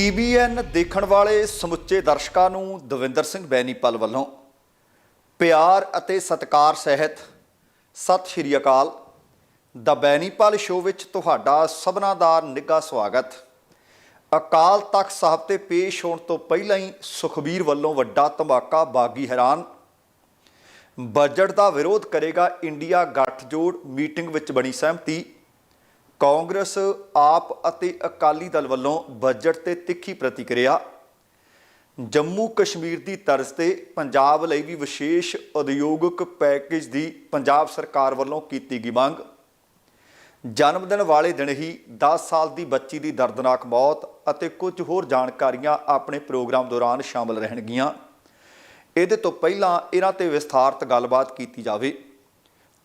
TBN ਦੇਖਣ ਵਾਲੇ ਸਮੁੱਚੇ ਦਰਸ਼ਕਾਂ ਨੂੰ ਦਵਿੰਦਰ ਸਿੰਘ ਬੈਨੀਪਾਲ ਵੱਲੋਂ ਪਿਆਰ ਅਤੇ ਸਤਿਕਾਰ ਸਹਿਤ ਸਤਿ ਸ਼੍ਰੀ ਅਕਾਲ। ਦਾ ਬੈਨੀਪਾਲ ਸ਼ੋਅ ਵਿੱਚ ਤੁਹਾਡਾ ਸਭਨਾਂ ਦਾ ਨਿੱਘਾ ਸਵਾਗਤ। ਅਕਾਲ ਤਖਤ ਸਾਹਿਬ ਤੇ ਪੇਸ਼ ਹੋਣ ਤੋਂ ਪਹਿਲਾਂ ਹੀ ਸੁਖਬੀਰ ਵੱਲੋਂ ਵੱਡਾ ਧਮਾਕਾ ਬਾਗੀ ਹੈਰਾਨ। ਬਜਟ ਦਾ ਵਿਰੋਧ ਕਰੇਗਾ ਇੰਡੀਆ ਗੱਠਜੋੜ ਮੀਟਿੰਗ ਵਿੱਚ ਬਣੀ ਸਹਿਮਤੀ। ਕਾਂਗਰਸ ਆਪ ਅਤੇ ਅਕਾਲੀ ਦਲ ਵੱਲੋਂ ਬਜਟ ਤੇ ਤਿੱਖੀ ਪ੍ਰਤੀਕਿਰਿਆ। ਜੰਮੂ ਕਸ਼ਮੀਰ ਦੀ ਤਰਜ਼ ਤੇ ਪੰਜਾਬ ਲਈ ਵੀ ਵਿਸ਼ੇਸ਼ ਉਦਯੋਗਿਕ ਪੈਕੇਜ ਦੀ ਪੰਜਾਬ ਸਰਕਾਰ ਵੱਲੋਂ ਕੀਤੀ ਗਈ ਮੰਗ। ਜਨਮ ਦਿਨ ਵਾਲੇ ਦਿਨ ਹੀ 10 ਸਾਲ ਦੀ ਬੱਚੀ ਦੀ ਦਰਦਨਾਕ ਮੌਤ ਅਤੇ ਕੁਝ ਹੋਰ ਜਾਣਕਾਰੀਆਂ ਆਪਣੇ ਪ੍ਰੋਗਰਾਮ ਦੌਰਾਨ ਸ਼ਾਮਲ ਰਹਿਣਗੀਆਂ। ਇਹਦੇ ਤੋਂ ਪਹਿਲਾਂ ਇਹਨਾਂ ਤੇ ਵਿਸਥਾਰਤ ਗੱਲਬਾਤ ਕੀਤੀ ਜਾਵੇ।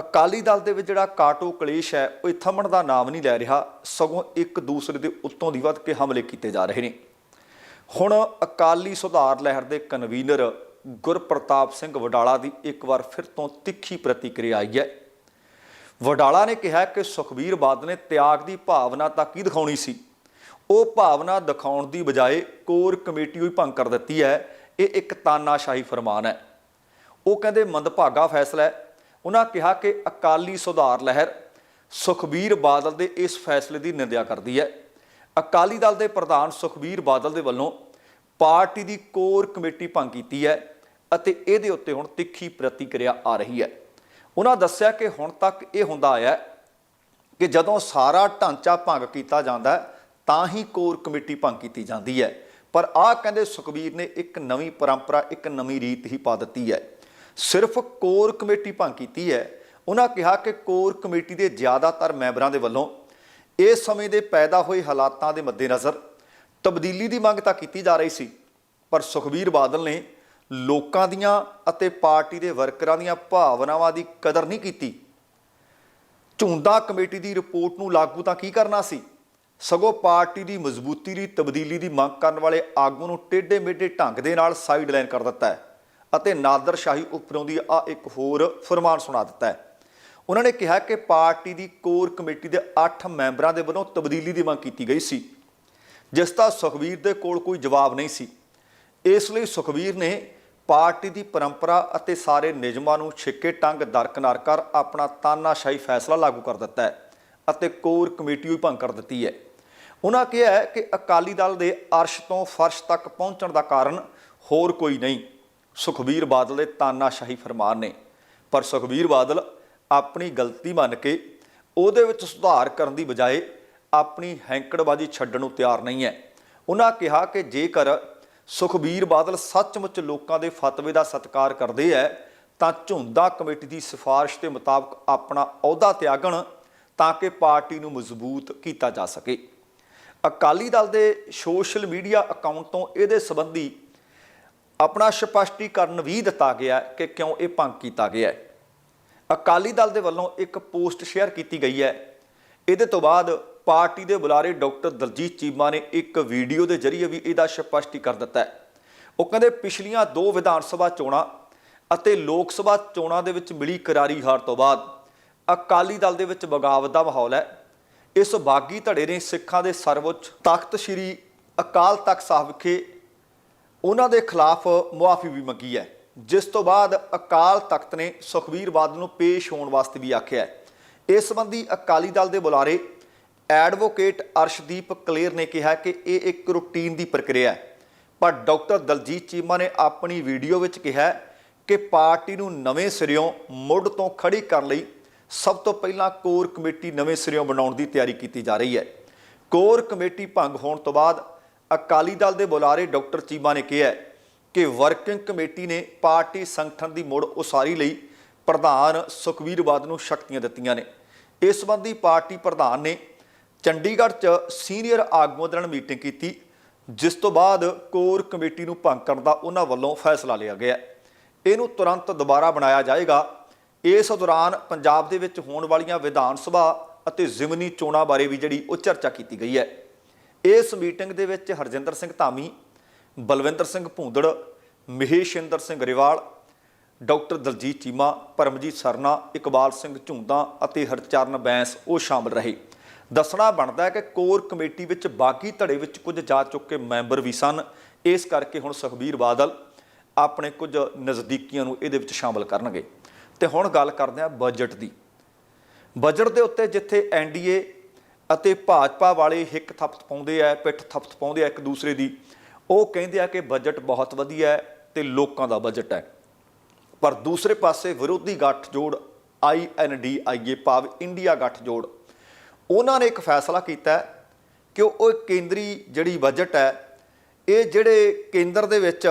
ਅਕਾਲੀ ਦਲ ਦੇ ਵਿੱਚ ਜਿਹੜਾ ਕਾਟੋ ਕਲੇਸ਼ ਹੈ, ਉਹ ਥੰਮਣ ਦਾ ਨਾਮ ਨਹੀਂ ਲੈ ਰਿਹਾ, ਸਗੋਂ ਇੱਕ ਦੂਸਰੇ ਦੇ ਉੱਤੋਂ ਦੀ ਵੱਧ ਕੇ ਹਮਲੇ ਕੀਤੇ ਜਾ ਰਹੇ ਨੇ। ਹੁਣ ਅਕਾਲੀ ਸੁਧਾਰ ਲਹਿਰ ਦੇ ਕਨਵੀਨਰ ਗੁਰਪ੍ਰਤਾਪ ਸਿੰਘ ਵਡਾਲਾ ਦੀ ਇੱਕ ਵਾਰ ਫਿਰ ਤੋਂ ਤਿੱਖੀ ਪ੍ਰਤੀਕਿਰਿਆ ਆਈ ਹੈ। ਵਡਾਲਾ ਨੇ ਕਿਹਾ ਕਿ ਸੁਖਬੀਰ ਬਾਦਲ ਨੇ ਤਿਆਗ ਦੀ ਭਾਵਨਾ ਤਾਂ ਕੀ ਦਿਖਾਉਣੀ ਸੀ? ਉਹ ਭਾਵਨਾ ਦਿਖਾਉਣ ਦੀ ਬਜਾਏ ਕੋਰ ਕਮੇਟੀ ਹੋਈ ਭੰਗ ਕਰ ਦਿੱਤੀ ਹੈ। ਇਹ ਇੱਕ ਤਾਨਾਸ਼ਾਹੀ ਫਰਮਾਨ ਹੈ। ਉਹ ਕਹਿੰਦੇ, ਮੰਦਭਾਗਾ ਫੈਸਲਾ ਹੈ। ਉਹਨਾਂ ਕਿਹਾ ਕਿ ਅਕਾਲੀ ਸੁਧਾਰ ਲਹਿਰ ਸੁਖਬੀਰ ਬਾਦਲ ਦੇ ਇਸ ਫੈਸਲੇ ਦੀ ਨਿੰਦਿਆ ਕਰਦੀ ਹੈ। ਅਕਾਲੀ ਦਲ ਦੇ ਪ੍ਰਧਾਨ ਸੁਖਬੀਰ ਬਾਦਲ ਦੇ ਵੱਲੋਂ ਪਾਰਟੀ ਦੀ ਕੋਰ ਕਮੇਟੀ ਭੰਗ ਕੀਤੀ ਹੈ ਅਤੇ ਇਹਦੇ ਉੱਤੇ ਹੁਣ ਤਿੱਖੀ ਪ੍ਰਤੀਕਿਰਿਆ ਆ ਰਹੀ ਹੈ। ਉਹਨਾਂ ਦੱਸਿਆ ਕਿ ਹੁਣ ਤੱਕ ਇਹ ਹੁੰਦਾ ਆਇਆ ਕਿ ਜਦੋਂ ਸਾਰਾ ਢਾਂਚਾ ਭੰਗ ਕੀਤਾ ਜਾਂਦਾ ਤਾਂ ਹੀ ਕੋਰ ਕਮੇਟੀ ਭੰਗ ਕੀਤੀ ਜਾਂਦੀ ਹੈ। ਪਰ ਆਹ ਕਹਿੰਦੇ ਸੁਖਬੀਰ ਨੇ ਇੱਕ ਨਵੀਂ ਪਰੰਪਰਾ, ਇੱਕ ਨਵੀਂ ਰੀਤ ਹੀ ਪਾ ਦਿੱਤੀ ਹੈ। ਸਿਰਫ ਕੋਰ ਕਮੇਟੀ ਭੰਗ ਕੀਤੀ ਹੈ। ਉਹਨਾਂ ਕਿਹਾ ਕਿ ਕੋਰ ਕਮੇਟੀ ਦੇ ਜ਼ਿਆਦਾਤਰ ਮੈਂਬਰਾਂ ਦੇ ਵੱਲੋਂ ਇਸ ਸਮੇਂ ਦੇ ਪੈਦਾ ਹੋਏ ਹਾਲਾਤਾਂ ਦੇ ਮੱਦੇਨਜ਼ਰ ਤਬਦੀਲੀ ਦੀ ਮੰਗ ਤਾਂ ਕੀਤੀ ਜਾ ਰਹੀ ਸੀ, ਪਰ ਸੁਖਬੀਰ ਬਾਦਲ ਨੇ ਲੋਕਾਂ ਦੀਆਂ ਅਤੇ ਪਾਰਟੀ ਦੇ ਵਰਕਰਾਂ ਦੀਆਂ ਭਾਵਨਾਵਾਂ ਦੀ ਕਦਰ ਨਹੀਂ ਕੀਤੀ। ਝੁੰਦਾ ਕਮੇਟੀ ਦੀ ਰਿਪੋਰਟ ਨੂੰ ਲਾਗੂ ਤਾਂ ਕੀ ਕਰਨਾ ਸੀ? ਸਗੋਂ ਪਾਰਟੀ ਦੀ ਮਜ਼ਬੂਤੀ ਲਈ ਤਬਦੀਲੀ ਦੀ ਮੰਗ ਕਰਨ ਵਾਲੇ ਆਗੂ ਨੂੰ ਟੇਢੇ ਮੇਢੇ ਢੰਗ ਦੇ ਨਾਲ ਸਾਈਡਲਾਈਨ ਕਰ ਦਿੱਤਾ ਹੈ। ਅਤੇ ਨਾਦਰ ਸ਼ਾਹੀ ਉੱਪਰੋਂ ਦੀ ਆ ਇੱਕ ਹੋਰ ਫਰਮਾਨ ਸੁਣਾ ਦਿੱਤਾ ਹੈ। ਉਹਨਾਂ ਨੇ ਕਿਹਾ ਕਿ ਪਾਰਟੀ ਦੀ ਕੋਰ ਕਮੇਟੀ ਦੇ 8 ਮੈਂਬਰਾਂ ਦੇ ਵੱਲੋਂ ਤਬਦੀਲੀ ਦੀ ਮੰਗ ਕੀਤੀ ਗਈ ਸੀ। ਜਿਸ ਦਾ ਸੁਖਬੀਰ ਦੇ ਕੋਲ ਕੋਈ ਜਵਾਬ ਨਹੀਂ ਸੀ। ਇਸ ਲਈ ਸੁਖਬੀਰ ਨੇ ਪਾਰਟੀ ਦੀ ਪਰੰਪਰਾ ਅਤੇ ਸਾਰੇ ਨਿਯਮਾਂ ਨੂੰ ਛਿੱਕੇ ਟੰਗ ਦਰਕਨਾਰ ਕਰ ਆਪਣਾ ਤਾਨਾਸ਼ਾਹੀ ਫੈਸਲਾ ਲਾਗੂ ਕਰ ਦਿੱਤਾ ਹੈ ਅਤੇ ਕੋਰ ਕਮੇਟੀ ਵੀ ਭੰਗ ਕਰ ਦਿੱਤੀ ਹੈ। ਉਹਨਾਂ ਕਿਹਾ ਕਿ ਅਕਾਲੀ ਦਲ ਦੇ ਅਰਸ਼ ਤੋਂ ਫਰਸ਼ ਤੱਕ ਪਹੁੰਚਣ ਦਾ ਕਾਰਨ ਹੋਰ ਕੋਈ ਨਹੀਂ। ਸੁਖਬੀਰ ਬਾਦਲ ਦੇ ਤਾਨਾਸ਼ਾਹੀ ਫਰਮਾਨ ਨੇ। ਪਰ ਸੁਖਬੀਰ ਬਾਦਲ ਆਪਣੀ ਗਲਤੀ ਮੰਨ ਕੇ ਉਹਦੇ ਵਿੱਚ ਸੁਧਾਰ ਕਰਨ ਦੀ ਬਜਾਏ ਆਪਣੀ ਹੈਂਕੜਬਾਜ਼ੀ ਛੱਡਣ ਨੂੰ ਤਿਆਰ ਨਹੀਂ ਹੈ। ਉਹਨਾਂ ਕਿਹਾ ਕਿ ਜੇਕਰ ਸੁਖਬੀਰ ਬਾਦਲ ਸੱਚਮੁੱਚ ਲੋਕਾਂ ਦੇ ਫਤਵੇ ਦਾ ਸਤਿਕਾਰ ਕਰਦੇ ਹੈ ਤਾਂ ਝੁੰਦਾ ਕਮੇਟੀ ਦੀ ਸਿਫਾਰਿਸ਼ ਦੇ ਮੁਤਾਬਕ ਆਪਣਾ ਅਹੁਦਾ ਤਿਆਗਣ ਤਾਂ ਕਿ ਪਾਰਟੀ ਨੂੰ ਮਜ਼ਬੂਤ ਕੀਤਾ ਜਾ ਸਕੇ। ਅਕਾਲੀ ਦਲ ਦੇ ਸੋਸ਼ਲ ਮੀਡੀਆ ਅਕਾਊਂਟ ਤੋਂ ਇਹਦੇ ਸੰਬੰਧੀ ਆਪਣਾ ਸਪਸ਼ਟੀਕਰਨ ਵੀ ਦਿੱਤਾ ਗਿਆ ਕਿ ਕਿਉਂ ਇਹ ਭੰਗ ਕੀਤਾ ਗਿਆ ਅਕਾਲੀ ਦਲ ਦੇ ਵੱਲੋਂ ਇੱਕ ਪੋਸਟ ਸ਼ੇਅਰ ਕੀਤੀ ਗਈ ਹੈ। ਇਹਦੇ ਤੋਂ ਬਾਅਦ ਪਾਰਟੀ ਦੇ ਬੁਲਾਰੇ ਡਾਕਟਰ ਦਲਜੀਤ ਚੀਮਾ ਨੇ ਇੱਕ ਵੀਡੀਓ ਦੇ ਜ਼ਰੀਏ ਵੀ ਇਹਦਾ ਸਪਸ਼ਟੀਕਰਨ ਦਿੱਤਾ ਹੈ। ਉਹ ਕਹਿੰਦੇ ਪਿਛਲੀਆਂ ਦੋ ਵਿਧਾਨ ਸਭਾ ਚੋਣਾਂ ਅਤੇ ਲੋਕ ਸਭਾ ਚੋਣਾਂ ਦੇ ਵਿੱਚ ਮਿਲੀ ਕਰਾਰੀ ਹਾਰ ਤੋਂ ਬਾਅਦ ਅਕਾਲੀ ਦਲ ਦੇ ਵਿੱਚ ਬਗਾਵਤ ਦਾ ਮਾਹੌਲ ਹੈ। ਇਸ ਬਾਗੀ ਧੜੇ ਨੇ ਸਿੱਖਾਂ ਦੇ ਸਰਵਉੱਚ ਤਖਤ ਸ੍ਰੀ ਅਕਾਲ ਤਖਤ ਸਾਹਿਬ ਵਿਖੇ ਉਹਨਾਂ ਦੇ ਖਿਲਾਫ ਮੁਆਫੀ ਵੀ ਮੰਗੀ ਹੈ। ਜਿਸ ਤੋਂ ਬਾਅਦ ਅਕਾਲ ਤਖਤ ਨੇ ਸੁਖਬੀਰ ਬਾਦਲ ਨੂੰ ਪੇਸ਼ ਹੋਣ ਵਾਸਤੇ ਵੀ ਆਖਿਆ ਹੈ। ਇਸ ਸੰਬੰਧੀ ਅਕਾਲੀ ਦਲ ਦੇ ਬੁਲਾਰੇ ਐਡਵੋਕੇਟ ਅਰਸ਼ਦੀਪ ਕਲੇਰ ਨੇ ਕਿਹਾ ਕਿ ਇਹ ਇੱਕ ਰੂਟੀਨ ਦੀ ਪ੍ਰਕਿਰਿਆ ਹੈ। ਪਰ ਡਾਕਟਰ ਦਲਜੀਤ ਚੀਮਾ ਨੇ ਆਪਣੀ ਵੀਡੀਓ ਵਿੱਚ ਕਿਹਾ ਕਿ ਪਾਰਟੀ ਨੂੰ ਨਵੇਂ ਸਿਰਿਓਂ ਮੁੱਢ ਤੋਂ ਖੜੀ ਕਰਨ ਲਈ ਸਭ ਤੋਂ ਪਹਿਲਾਂ ਕੋਰ ਕਮੇਟੀ ਨਵੇਂ ਸਿਰਿਓਂ ਬਣਾਉਣ ਦੀ ਤਿਆਰੀ ਕੀਤੀ ਜਾ ਰਹੀ ਹੈ। ਕੋਰ ਕਮੇਟੀ ਭੰਗ ਹੋਣ ਤੋਂ ਬਾਅਦ ਅਕਾਲੀ ਦਲ ਦੇ ਬੁਲਾਰੇ ਡਾਕਟਰ ਚੀਮਾ ਨੇ ਕਿਹਾ ਕਿ ਵਰਕਿੰਗ ਕਮੇਟੀ ਨੇ ਪਾਰਟੀ ਸੰਗਠਨ ਦੀ ਮੁੜ ਉਸਾਰੀ ਲਈ ਪ੍ਰਧਾਨ ਸੁਖਵੀਰ ਬਾਦਲ ਨੂੰ ਸ਼ਕਤੀਆਂ ਦਿੱਤੀਆਂ ਨੇ। ਇਸ ਸੰਬੰਧੀ ਪਾਰਟੀ ਪ੍ਰਧਾਨ ਨੇ ਚੰਡੀਗੜ੍ਹ 'ਚ ਸੀਨੀਅਰ ਆਗੂਆਂ ਦੇ ਨਾਲ ਮੀਟਿੰਗ ਕੀਤੀ, ਜਿਸ ਤੋਂ ਬਾਅਦ ਕੋਰ ਕਮੇਟੀ ਨੂੰ ਭੰਗ ਕਰਨ ਦਾ ਉਹਨਾਂ ਵੱਲੋਂ ਫੈਸਲਾ ਲਿਆ ਗਿਆ। ਇਹਨੂੰ ਤੁਰੰਤ ਦੁਬਾਰਾ ਬਣਾਇਆ ਜਾਏਗਾ। ਇਸ ਦੌਰਾਨ ਪੰਜਾਬ ਦੇ ਵਿੱਚ ਹੋਣ ਵਾਲੀਆਂ ਵਿਧਾਨ ਸਭਾ ਅਤੇ ਜ਼ਿਮਨੀ ਚੋਣਾਂ ਬਾਰੇ ਵੀ ਜਿਹੜੀ ਉਹ ਚਰਚਾ ਕੀਤੀ ਗਈ ਹੈ। ਇਸ ਮੀਟਿੰਗ ਦੇ ਵਿੱਚ ਹਰਜਿੰਦਰ ਸਿੰਘ ਧਾਮੀ, ਬਲਵਿੰਦਰ ਸਿੰਘ ਭੂੰਦੜ, ਮਹੇਸ਼ਿੰਦਰ ਸਿੰਘ ਗਰੇਵਾਲ ਡਾਕਟਰ ਦਲਜੀਤ ਚੀਮਾ, ਪਰਮਜੀਤ ਸਰਨਾ, ਇਕਬਾਲ ਸਿੰਘ ਝੁੰਦਾ ਅਤੇ ਹਰਚਰਨ ਬੈਂਸ ਉਹ ਸ਼ਾਮਲ ਰਹੇ। ਦੱਸਣਾ ਬਣਦਾ ਹੈ ਕਿ ਕੋਰ ਕਮੇਟੀ ਵਿੱਚ ਬਾਕੀ ਧੜੇ ਵਿੱਚ ਕੁਝ ਜਾ ਚੁੱਕੇ ਮੈਂਬਰ ਵੀ ਸਨ। ਇਸ ਕਰਕੇ ਹੁਣ ਸੁਖਬੀਰ ਬਾਦਲ ਆਪਣੇ ਕੁਝ ਨਜ਼ਦੀਕੀਆਂ ਨੂੰ ਇਹਦੇ ਵਿੱਚ ਸ਼ਾਮਲ ਕਰਨਗੇ। ਤੇ ਹੁਣ ਗੱਲ ਕਰਦੇ ਹਾਂ ਬਜਟ ਦੀ। ਬਜਟ ਦੇ ਉੱਤੇ ਜਿੱਥੇ ਐਨਡੀਏ ਅਤੇ ਭਾਜਪਾ ਵਾਲੇ ਹਿੱਕ ਥਪਥ ਪਾਉਂਦੇ ਆ, ਪਿੱਠ ਥਪਥ ਪਾਉਂਦੇ ਆ ਇੱਕ ਦੂਸਰੇ ਦੀ। ਉਹ ਕਹਿੰਦੇ ਆ ਕਿ ਬਜਟ ਬਹੁਤ ਵਧੀਆ ਹੈ ਤੇ ਲੋਕਾਂ ਦਾ ਬਜਟ ਹੈ। ਪਰ ਦੂਸਰੇ ਪਾਸੇ ਵਿਰੋਧੀ ਗੱਠਜੋੜ ਆਈਐਨਡੀਆਈਏ ਭਾਵ ਇੰਡੀਆ ਗੱਠਜੋੜ, ਉਹਨਾਂ ਨੇ ਇੱਕ ਫੈਸਲਾ ਕੀਤਾ ਕਿ ਉਹ ਕੇਂਦਰੀ ਜਿਹੜੀ ਬਜਟ ਹੈ, ਇਹ ਜਿਹੜੇ ਕੇਂਦਰ ਦੇ ਵਿੱਚ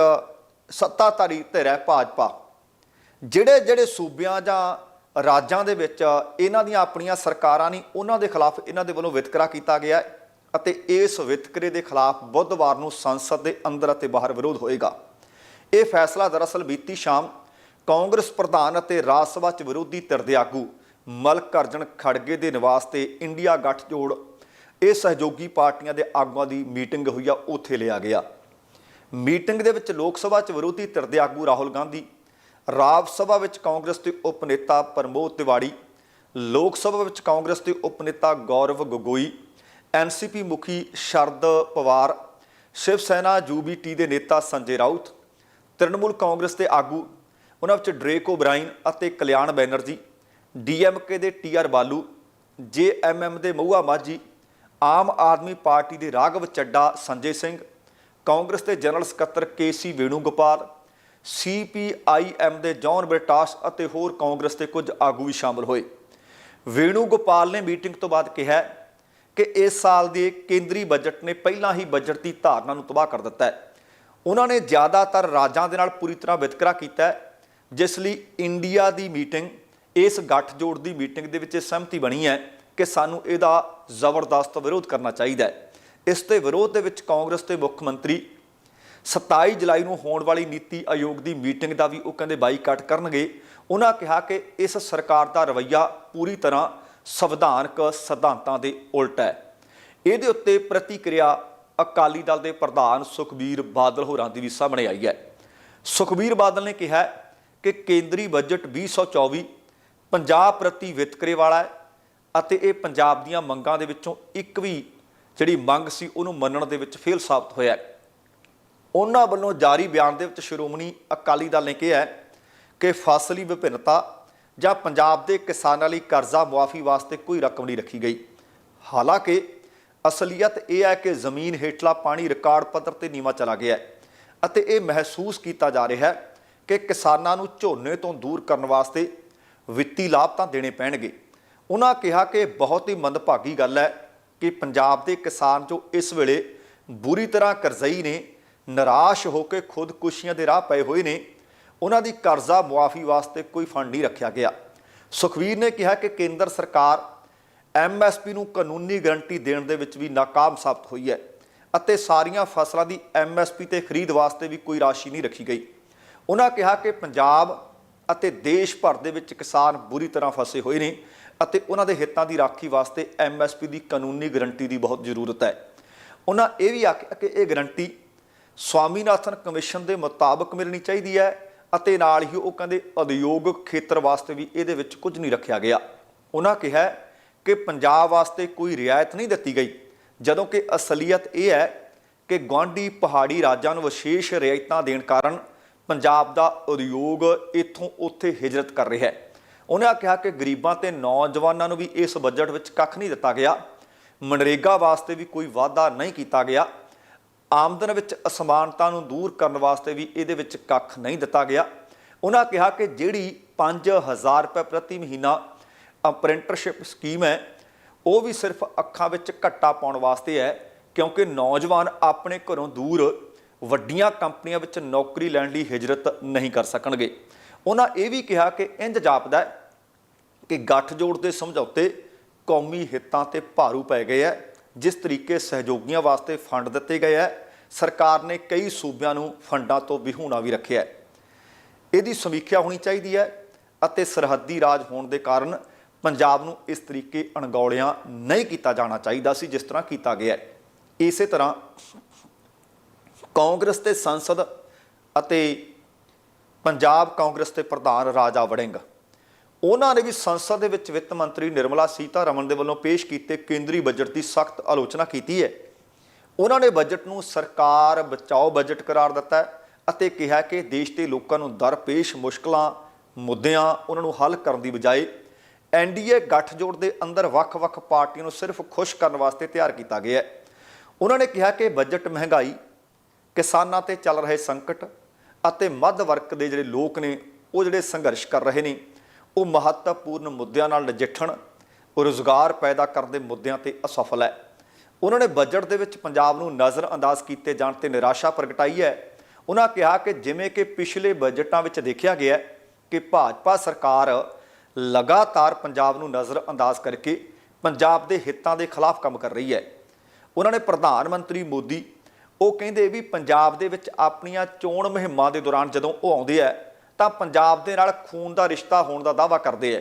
ਸੱਤਾਧਾਰੀ ਧਿਰ ਹੈ ਭਾਜਪਾ ਜਿਹੜੇ ਜਿਹੜੇ ਸੂਬਿਆਂ ਜਾਂ ਰਾਜਾਂ ਦੇ ਵਿੱਚ ਇਹਨਾਂ ਦੀਆਂ ਆਪਣੀਆਂ ਸਰਕਾਰਾਂ ਨਹੀਂ ਉਹਨਾਂ ਦੇ ਖਿਲਾਫ ਇਹਨਾਂ ਦੇ ਵੱਲੋਂ ਵਿਤਕਰਾ ਕੀਤਾ ਗਿਆ ਅਤੇ ਇਸ ਵਿਤਕਰੇ ਦੇ ਖਿਲਾਫ ਬੁੱਧਵਾਰ ਨੂੰ ਸੰਸਦ ਦੇ ਅੰਦਰ ਅਤੇ ਬਾਹਰ ਵਿਰੋਧ ਹੋਏਗਾ। ਇਹ ਫੈਸਲਾ ਦਰਅਸਲ ਬੀਤੀ ਸ਼ਾਮ ਕਾਂਗਰਸ ਪ੍ਰਧਾਨ ਅਤੇ ਰਾਜ ਸਭਾ ਚ ਵਿਰੋਧੀ ਧਿਰ ਦੇ ਆਗੂ ਮਲਕ ਅਰਜਨ ਖੜਗੇ ਦੇ ਨਿਵਾਸ ਤੇ ਇੰਡੀਆ ਗੱਠਜੋੜ ਇਹ ਸਹਿਯੋਗੀ ਪਾਰਟੀਆਂ ਦੇ ਆਗੂਆਂ ਦੀ ਮੀਟਿੰਗ ਹੋਈ ਆ, ਉੱਥੇ ਲਿਆ ਗਿਆ। ਮੀਟਿੰਗ ਦੇ ਵਿੱਚ ਲੋਕ ਸਭਾ ਚ ਵਿਰੋਧੀ ਧਿਰ ਦੇ ਆਗੂ ਰਾਹੁਲ ਗਾਂਧੀ ਰਾਜ ਸਭਾ ਵਿੱਚ ਕਾਂਗਰਸ ਦੇ ਉਪ ਨੇਤਾ ਪ੍ਰਮੋਦ ਤਿਵਾੜੀ, ਲੋਕ ਸਭਾ ਵਿੱਚ ਕਾਂਗਰਸ ਦੇ ਉਪ ਨੇਤਾ ਗੌਰਵ ਗਗੋਈ, ਐਨਸੀਪੀ ਮੁਖੀ ਸ਼ਰਦ ਪਵਾਰ, ਸ਼ਿਵ ਸੈਨਾ ਯੂਬੀਟੀ ਦੇ ਨੇਤਾ ਸੰਜੇ ਰਾਉਤ ਤ੍ਰਿਣਮੂਲ ਕਾਂਗਰਸ ਦੇ ਆਗੂ ਉਹਨਾਂ ਵਿੱਚ ਡਰੇਕ ਓਬਰਾਈਨ ਅਤੇ ਕਲਿਆਣ ਬੈਨਰਜੀ, ਡੀਐਮਕੇ ਦੇ ਟੀਆਰ ਬਾਲੂ, ਜੇਐਮਐਮ ਦੇ ਮਹੂਆ ਮਾਝੀ, ਆਮ ਆਦਮੀ ਪਾਰਟੀ ਦੇ ਰਾਘਵ ਚੱਡਾ, ਸੰਜੇ ਸਿੰਘ, ਕਾਂਗਰਸ ਦੇ ਜਨਰਲ ਸਕੱਤਰ ਕੇਸੀ ਵੇਣੂਗੋਪਾਲ ਸੀਪੀਆਈਐਮ ਦੇ ਜੌਨ ਬ੍ਰਿਟਾਸ ਅਤੇ ਹੋਰ ਕਾਂਗਰਸ ਦੇ ਕੁਝ ਆਗੂ ਵੀ ਸ਼ਾਮਲ ਹੋਏ। ਵੇਣੂਗੋਪਾਲ ਨੇ ਮੀਟਿੰਗ ਤੋਂ ਬਾਅਦ ਕਿਹਾ ਕਿ ਇਸ ਸਾਲ ਦੇ ਕੇਂਦਰੀ ਬਜਟ ਨੇ ਪਹਿਲਾਂ ਹੀ ਬਜਟ ਦੀ ਧਾਰਨਾ ਨੂੰ ਤਬਾਹ ਕਰ ਦਿੱਤਾ ਹੈ। ਉਹਨਾਂ ਨੇ ਜ਼ਿਆਦਾਤਰ ਰਾਜਾਂ ਦੇ ਨਾਲ ਪੂਰੀ ਤਰ੍ਹਾਂ ਵਿਤਕਰਾ ਕੀਤਾ ਜਿਸ ਲਈ ਇੰਡੀਆ ਦੀ ਮੀਟਿੰਗ, ਇਸ ਗੱਠਜੋੜ ਦੀ ਮੀਟਿੰਗ ਦੇ ਵਿੱਚ ਇਹ ਸਹਿਮਤੀ ਬਣੀ ਹੈ ਕਿ ਸਾਨੂੰ ਇਹਦਾ ਜ਼ਬਰਦਸਤ ਵਿਰੋਧ ਕਰਨਾ ਚਾਹੀਦਾ ਹੈ। ਇਸ ਦੇ ਵਿਰੋਧ ਦੇ ਵਿੱਚ ਕਾਂਗਰਸ ਦੇ ਮੁੱਖ ਮੰਤਰੀ 27 ਜੁਲਾਈ ਨੂੰ ਹੋਣ ਵਾਲੀ ਨੀਤੀ ਆਯੋਗ ਦੀ ਮੀਟਿੰਗ ਦਾ ਵੀ ਉਹ ਕਹਿੰਦੇ ਬਾਈਕਾਟ ਕਰਨਗੇ। ਉਹਨਾਂ ਕਿਹਾ ਕਿ ਇਸ ਸਰਕਾਰ ਦਾ ਰਵੱਈਆ ਪੂਰੀ ਤਰ੍ਹਾਂ ਸੰਵਿਧਾਨਕ ਸਿਧਾਂਤਾਂ ਦੇ ਉਲਟ ਹੈ। ਇਹਦੇ ਉੱਤੇ ਪ੍ਰਤੀਕਿਰਿਆ ਅਕਾਲੀ ਦਲ ਦੇ ਪ੍ਰਧਾਨ ਸੁਖਬੀਰ ਬਾਦਲ ਹੋਰਾਂ ਦੀ ਵੀ ਸਾਹਮਣੇ ਆਈ ਹੈ। ਸੁਖਬੀਰ ਬਾਦਲ ਨੇ ਕਿਹਾ ਕਿ ਕੇਂਦਰੀ ਬਜਟ 2024 ਪੰਜਾਬ ਪ੍ਰਤੀ ਵਿਤਕਰੇ ਵਾਲਾ ਹੈ ਅਤੇ ਇਹ ਪੰਜਾਬ ਦੀਆਂ ਮੰਗਾਂ ਦੇ ਵਿੱਚੋਂ ਇੱਕ ਵੀ ਜਿਹੜੀ ਮੰਗ ਸੀ ਉਹਨੂੰ ਮੰਨਣ ਦੇ ਵਿੱਚ ਫੇਲ ਸਾਬਤ ਹੋਇਆ ਹੈ। ਉਹਨਾਂ ਵੱਲੋਂ ਜਾਰੀ ਬਿਆਨ ਦੇ ਵਿੱਚ ਸ਼੍ਰੋਮਣੀ ਅਕਾਲੀ ਦਲ ਨੇ ਕਿਹਾ ਕਿ ਫਸਲੀ ਵਿਭਿੰਨਤਾ ਜਾਂ ਪੰਜਾਬ ਦੇ ਕਿਸਾਨਾਂ ਲਈ ਕਰਜ਼ਾ ਮੁਆਫੀ ਵਾਸਤੇ ਕੋਈ ਰਕਮ ਨਹੀਂ ਰੱਖੀ ਗਈ। ਹਾਲਾਂਕਿ, ਅਸਲੀਅਤ ਇਹ ਹੈ ਕਿ ਜ਼ਮੀਨ ਹੇਠਲਾ ਪਾਣੀ ਰਿਕਾਰਡ ਪੱਧਰ ਤੇ ਨੀਵਾ ਚਲਾ ਗਿਆ ਹੈ ਅਤੇ ਇਹ ਮਹਿਸੂਸ ਕੀਤਾ ਜਾ ਰਿਹਾ ਹੈ ਕਿ ਕਿਸਾਨਾਂ ਨੂੰ ਝੋਨੇ ਤੋਂ ਦੂਰ ਕਰਨ ਵਾਸਤੇ ਵਿੱਤੀ ਲਾਭ ਤਾਂ ਦੇਣੇ ਪੈਣਗੇ। ਉਹਨਾਂ ਕਿਹਾ ਕਿ ਬਹੁਤ ਹੀ ਮੰਦਭਾਗੀ ਗੱਲ ਹੈ ਕਿ ਪੰਜਾਬ ਦੇ ਕਿਸਾਨ ਜੋ ਇਸ ਵੇਲੇ ਬੁਰੀ ਤਰ੍ਹਾਂ ਕਰਜ਼ਈ ਨੇ ਨਿਰਾਸ਼ ਹੋ ਕੇ ਖੁਦਕੁਸ਼ੀਆਂ ਦੇ ਰਾਹ ਪਏ ਹੋਏ ਨੇ। ਉਹਨਾਂ ਦੀ ਕਰਜ਼ਾ ਮੁਆਫੀ ਵਾਸਤੇ ਕੋਈ ਫੰਡ ਨਹੀਂ ਰੱਖਿਆ ਗਿਆ। ਸੁਖਵੀਰ ਨੇ ਕਿਹਾ ਕਿ ਕੇਂਦਰ ਸਰਕਾਰ ਐਮਐਸਪੀ ਨੂੰ ਕਾਨੂੰਨੀ ਗਰੰਟੀ ਦੇਣ ਦੇ ਵਿੱਚ ਵੀ ਨਾਕਾਮ ਸਾਬਤ ਹੋਈ ਹੈ ਅਤੇ ਸਾਰੀਆਂ ਫਸਲਾਂ ਦੀ ਐਮਐਸਪੀ ਤੇ ਖਰੀਦ ਵਾਸਤੇ ਵੀ ਕੋਈ ਰਾਸ਼ੀ ਨਹੀਂ ਰੱਖੀ ਗਈ। ਉਹਨਾਂ ਕਿਹਾ ਕਿ ਪੰਜਾਬ ਅਤੇ ਦੇਸ਼ ਭਰ ਦੇ ਵਿੱਚ ਕਿਸਾਨ ਬੁਰੀ ਤਰ੍ਹਾਂ ਫਸੇ ਹੋਏ ਨੇ ਅਤੇ ਉਹਨਾਂ ਦੇ ਹਿੱਤਾਂ ਦੀ ਰਾਖੀ ਵਾਸਤੇ ਐਮਐਸਪੀ ਦੀ ਕਾਨੂੰਨੀ ਗਰੰਟੀ ਦੀ ਬਹੁਤ ਜ਼ਰੂਰਤ ਹੈ। ਉਹਨਾਂ ਇਹ ਵੀ ਆਖਿਆ ਕਿ ਇਹ ਗਰੰਟੀ ਸਵਾਮੀਨਾਥਨ ਕਮਿਸ਼ਨ ਦੇ ਮੁਤਾਬਕ ਮਿਲਣੀ ਚਾਹੀਦੀ ਹੈ ਅਤੇ ਨਾਲ ਹੀ ਉਹ ਕਹਿੰਦੇ ਉਦਯੋਗਿਕ ਖੇਤਰ ਵਾਸਤੇ ਵੀ ਇਹਦੇ ਵਿੱਚ ਕੁਝ ਨਹੀਂ ਰੱਖਿਆ ਗਿਆ। ਉਹਨਾਂ ਕਿਹਾ ਕਿ ਪੰਜਾਬ ਵਾਸਤੇ ਕੋਈ ਰਿਆਇਤ ਨਹੀਂ ਦਿੱਤੀ ਗਈ, ਜਦੋਂ ਕਿ ਅਸਲੀਅਤ ਇਹ ਹੈ ਕਿ ਗੁਆਂਢੀ ਪਹਾੜੀ ਰਾਜਾਂ ਨੂੰ ਵਿਸ਼ੇਸ਼ ਰਿਆਇਤਾਂ ਦੇਣ ਕਾਰਨ ਪੰਜਾਬ ਦਾ ਉਦਯੋਗ ਇੱਥੋਂ ਉੱਥੇ ਹਿਜਰਤ ਕਰ ਰਿਹਾ ਹੈ। ਉਹਨਾਂ ਕਿਹਾ ਕਿ ਗਰੀਬਾਂ ਤੇ ਨੌਜਵਾਨਾਂ ਨੂੰ ਵੀ ਇਸ ਬਜਟ ਵਿੱਚ ਕੱਖ ਨਹੀਂ ਦਿੱਤਾ ਗਿਆ। ਮਨਰੇਗਾ ਵਾਸਤੇ ਵੀ ਕੋਈ ਵਾਅਦਾ ਨਹੀਂ ਕੀਤਾ ਗਿਆ। ਆਮਦਨ ਵਿੱਚ ਅਸਮਾਨਤਾ ਨੂੰ ਦੂਰ ਕਰਨ ਵਾਸਤੇ ਵੀ ਇਹਦੇ ਵਿੱਚ ਕੱਖ ਨਹੀਂ ਦਿੱਤਾ ਗਿਆ। ਉਹਨਾਂ ਕਿਹਾ ਕਿ ਜਿਹੜੀ 5000 ਰੁਪਏ ਪ੍ਰਤੀ ਮਹੀਨਾ ਅਪ੍ਰੈਂਟਰਸ਼ਿਪ ਸਕੀਮ ਹੈ, ਉਹ ਵੀ ਸਿਰਫ ਅੱਖਾਂ ਵਿੱਚ ਘੱਟਾ ਪਾਉਣ ਵਾਸਤੇ ਹੈ, ਕਿਉਂਕਿ ਨੌਜਵਾਨ ਆਪਣੇ ਘਰੋਂ ਦੂਰ ਵੱਡੀਆਂ ਕੰਪਨੀਆਂ ਵਿੱਚ ਨੌਕਰੀ ਲੈਣ ਲਈ ਹਿਜਰਤ ਨਹੀਂ ਕਰ ਸਕਣਗੇ। ਉਹਨਾਂ ਇਹ ਵੀ ਕਿਹਾ ਕਿ ਇੰਜ ਜਾਪਦਾ ਕਿ ਗੱਠਜੋੜ ਦੇ ਸਮਝੌਤੇ ਕੌਮੀ ਹਿੱਤਾਂ ਤੇ ਭਾਰੂ ਪੈ ਗਏ ਹੈ। ਜਿਸ ਤਰੀਕੇ ਸਹਿਯੋਗੀਆਂ ਵਾਸਤੇ ਫੰਡ ਦਿੱਤੇ ਗਏ ਹੈ, ਸਰਕਾਰ ਨੇ ਕਈ ਸੂਬਿਆਂ ਨੂੰ ਫੰਡਾਂ ਤੋਂ ਵਿਹੂਣਾ ਵੀ ਰੱਖਿਆ ਹੈ। ਇਹਦੀ ਸਮੀਖਿਆ ਹੋਣੀ ਚਾਹੀਦੀ ਹੈ ਅਤੇ ਸਰਹੱਦੀ ਰਾਜ ਹੋਣ ਦੇ ਕਾਰਨ ਪੰਜਾਬ ਨੂੰ ਇਸ ਤਰੀਕੇ ਅਣਗੌਲਿਆਂ ਨਹੀਂ ਕੀਤਾ ਜਾਣਾ ਚਾਹੀਦਾ ਸੀ ਜਿਸ ਤਰ੍ਹਾਂ ਕੀਤਾ ਗਿਆ ਹੈ। ਇਸੇ ਤਰ੍ਹਾਂ ਕਾਂਗਰਸ ਤੇ ਸੰਸਦ ਅਤੇ ਪੰਜਾਬ ਕਾਂਗਰਸ ਦੇ ਪ੍ਰਧਾਨ ਰਾਜਾ ਵੜਿੰਗ ਉਹਨਾਂ ਨੇ ਵੀ ਸੰਸਦ ਦੇ ਵਿੱਚ ਵਿੱਤ ਮੰਤਰੀ ਨਿਰਮਲਾ ਸੀਤਾਰਮਨ ਦੇ ਵੱਲੋਂ ਪੇਸ਼ ਕੀਤੇ ਕੇਂਦਰੀ ਬਜਟ ਦੀ ਸਖਤ ਆਲੋਚਨਾ ਕੀਤੀ ਹੈ। ਉਹਨਾਂ ਨੇ ਬਜਟ ਨੂੰ ਸਰਕਾਰ ਬਚਾਓ ਬਜਟ ਕਰਾਰ ਦਿੱਤਾ ਅਤੇ ਕਿਹਾ ਕਿ ਦੇਸ਼ ਦੇ ਲੋਕਾਂ ਨੂੰ ਦਰਪੇਸ਼ ਮੁਸ਼ਕਲਾਂ, ਮੁੱਦਿਆਂ ਉਹਨਾਂ ਨੂੰ ਹੱਲ ਕਰਨ ਦੀ ਬਜਾਏ ਐਨਡੀਏ ਗੱਠਜੋੜ ਦੇ ਅੰਦਰ ਵੱਖ-ਵੱਖ ਪਾਰਟੀਆਂ ਨੂੰ ਸਿਰਫ ਖੁਸ਼ ਕਰਨ ਵਾਸਤੇ ਤਿਆਰ ਕੀਤਾ ਗਿਆ ਹੈ। ਉਹਨਾਂ ਨੇ ਕਿਹਾ ਕਿ ਬਜਟ ਮਹਿੰਗਾਈ, ਕਿਸਾਨਾਂ ਤੇ ਚੱਲ ਰਹੇ ਸੰਕਟ ਅਤੇ ਮੱਧ ਵਰਗ ਦੇ ਜਿਹੜੇ ਲੋਕ ਨੇ, ਉਹ ਜਿਹੜੇ ਸੰਘਰਸ਼ ਕਰ ਰਹੇ ਨੇ ਉਹ ਮਹੱਤਵਪੂਰਨ ਮੁੱਦਿਆਂ ਨਾਲ ਨਜਿੱਠਣ ਰੁਜ਼ਗਾਰ ਪੈਦਾ ਕਰਨ ਦੇ ਮੁੱਦਿਆਂ ਤੇ ਅਸਫਲ ਹੈ। ਉਹਨਾਂ ਨੇ ਬਜਟ ਦੇ ਵਿੱਚ ਪੰਜਾਬ ਨੂੰ ਨਜ਼ਰਅੰਦਾਜ਼ ਕੀਤੇ ਜਾਣ ਤੇ ਨਿਰਾਸ਼ਾ ਪ੍ਰਗਟਾਈ ਹੈ। ਉਹਨਾਂ ਕਿਹਾ ਕਿ ਜਿਵੇਂ ਕਿ ਪਿਛਲੇ ਬਜਟਾਂ ਵਿੱਚ ਦੇਖਿਆ ਗਿਆ ਕਿ ਭਾਜਪਾ ਸਰਕਾਰ ਲਗਾਤਾਰ ਪੰਜਾਬ ਨੂੰ ਨਜ਼ਰਅੰਦਾਜ਼ ਕਰਕੇ ਪੰਜਾਬ ਦੇ ਹਿੱਤਾਂ ਦੇ ਖਿਲਾਫ ਕੰਮ ਕਰ ਰਹੀ ਹੈ। ਉਹਨਾਂ ਨੇ ਪ੍ਰਧਾਨ ਮੰਤਰੀ ਮੋਦੀ, ਉਹ ਕਹਿੰਦੇ ਵੀ ਪੰਜਾਬ ਦੇ ਵਿੱਚ ਆਪਣੀਆਂ ਚੋਣ ਮੁਹਿੰਮਾਂ ਦੇ ਦੌਰਾਨ ਜਦੋਂ ਉਹ ਆਉਂਦੇ ਆ ਤਾਂ ਪੰਜਾਬ ਦੇ ਨਾਲ ਖੂਨ ਦਾ ਰਿਸ਼ਤਾ ਹੋਣ ਦਾ ਦਾਅਵਾ ਕਰਦੇ ਆ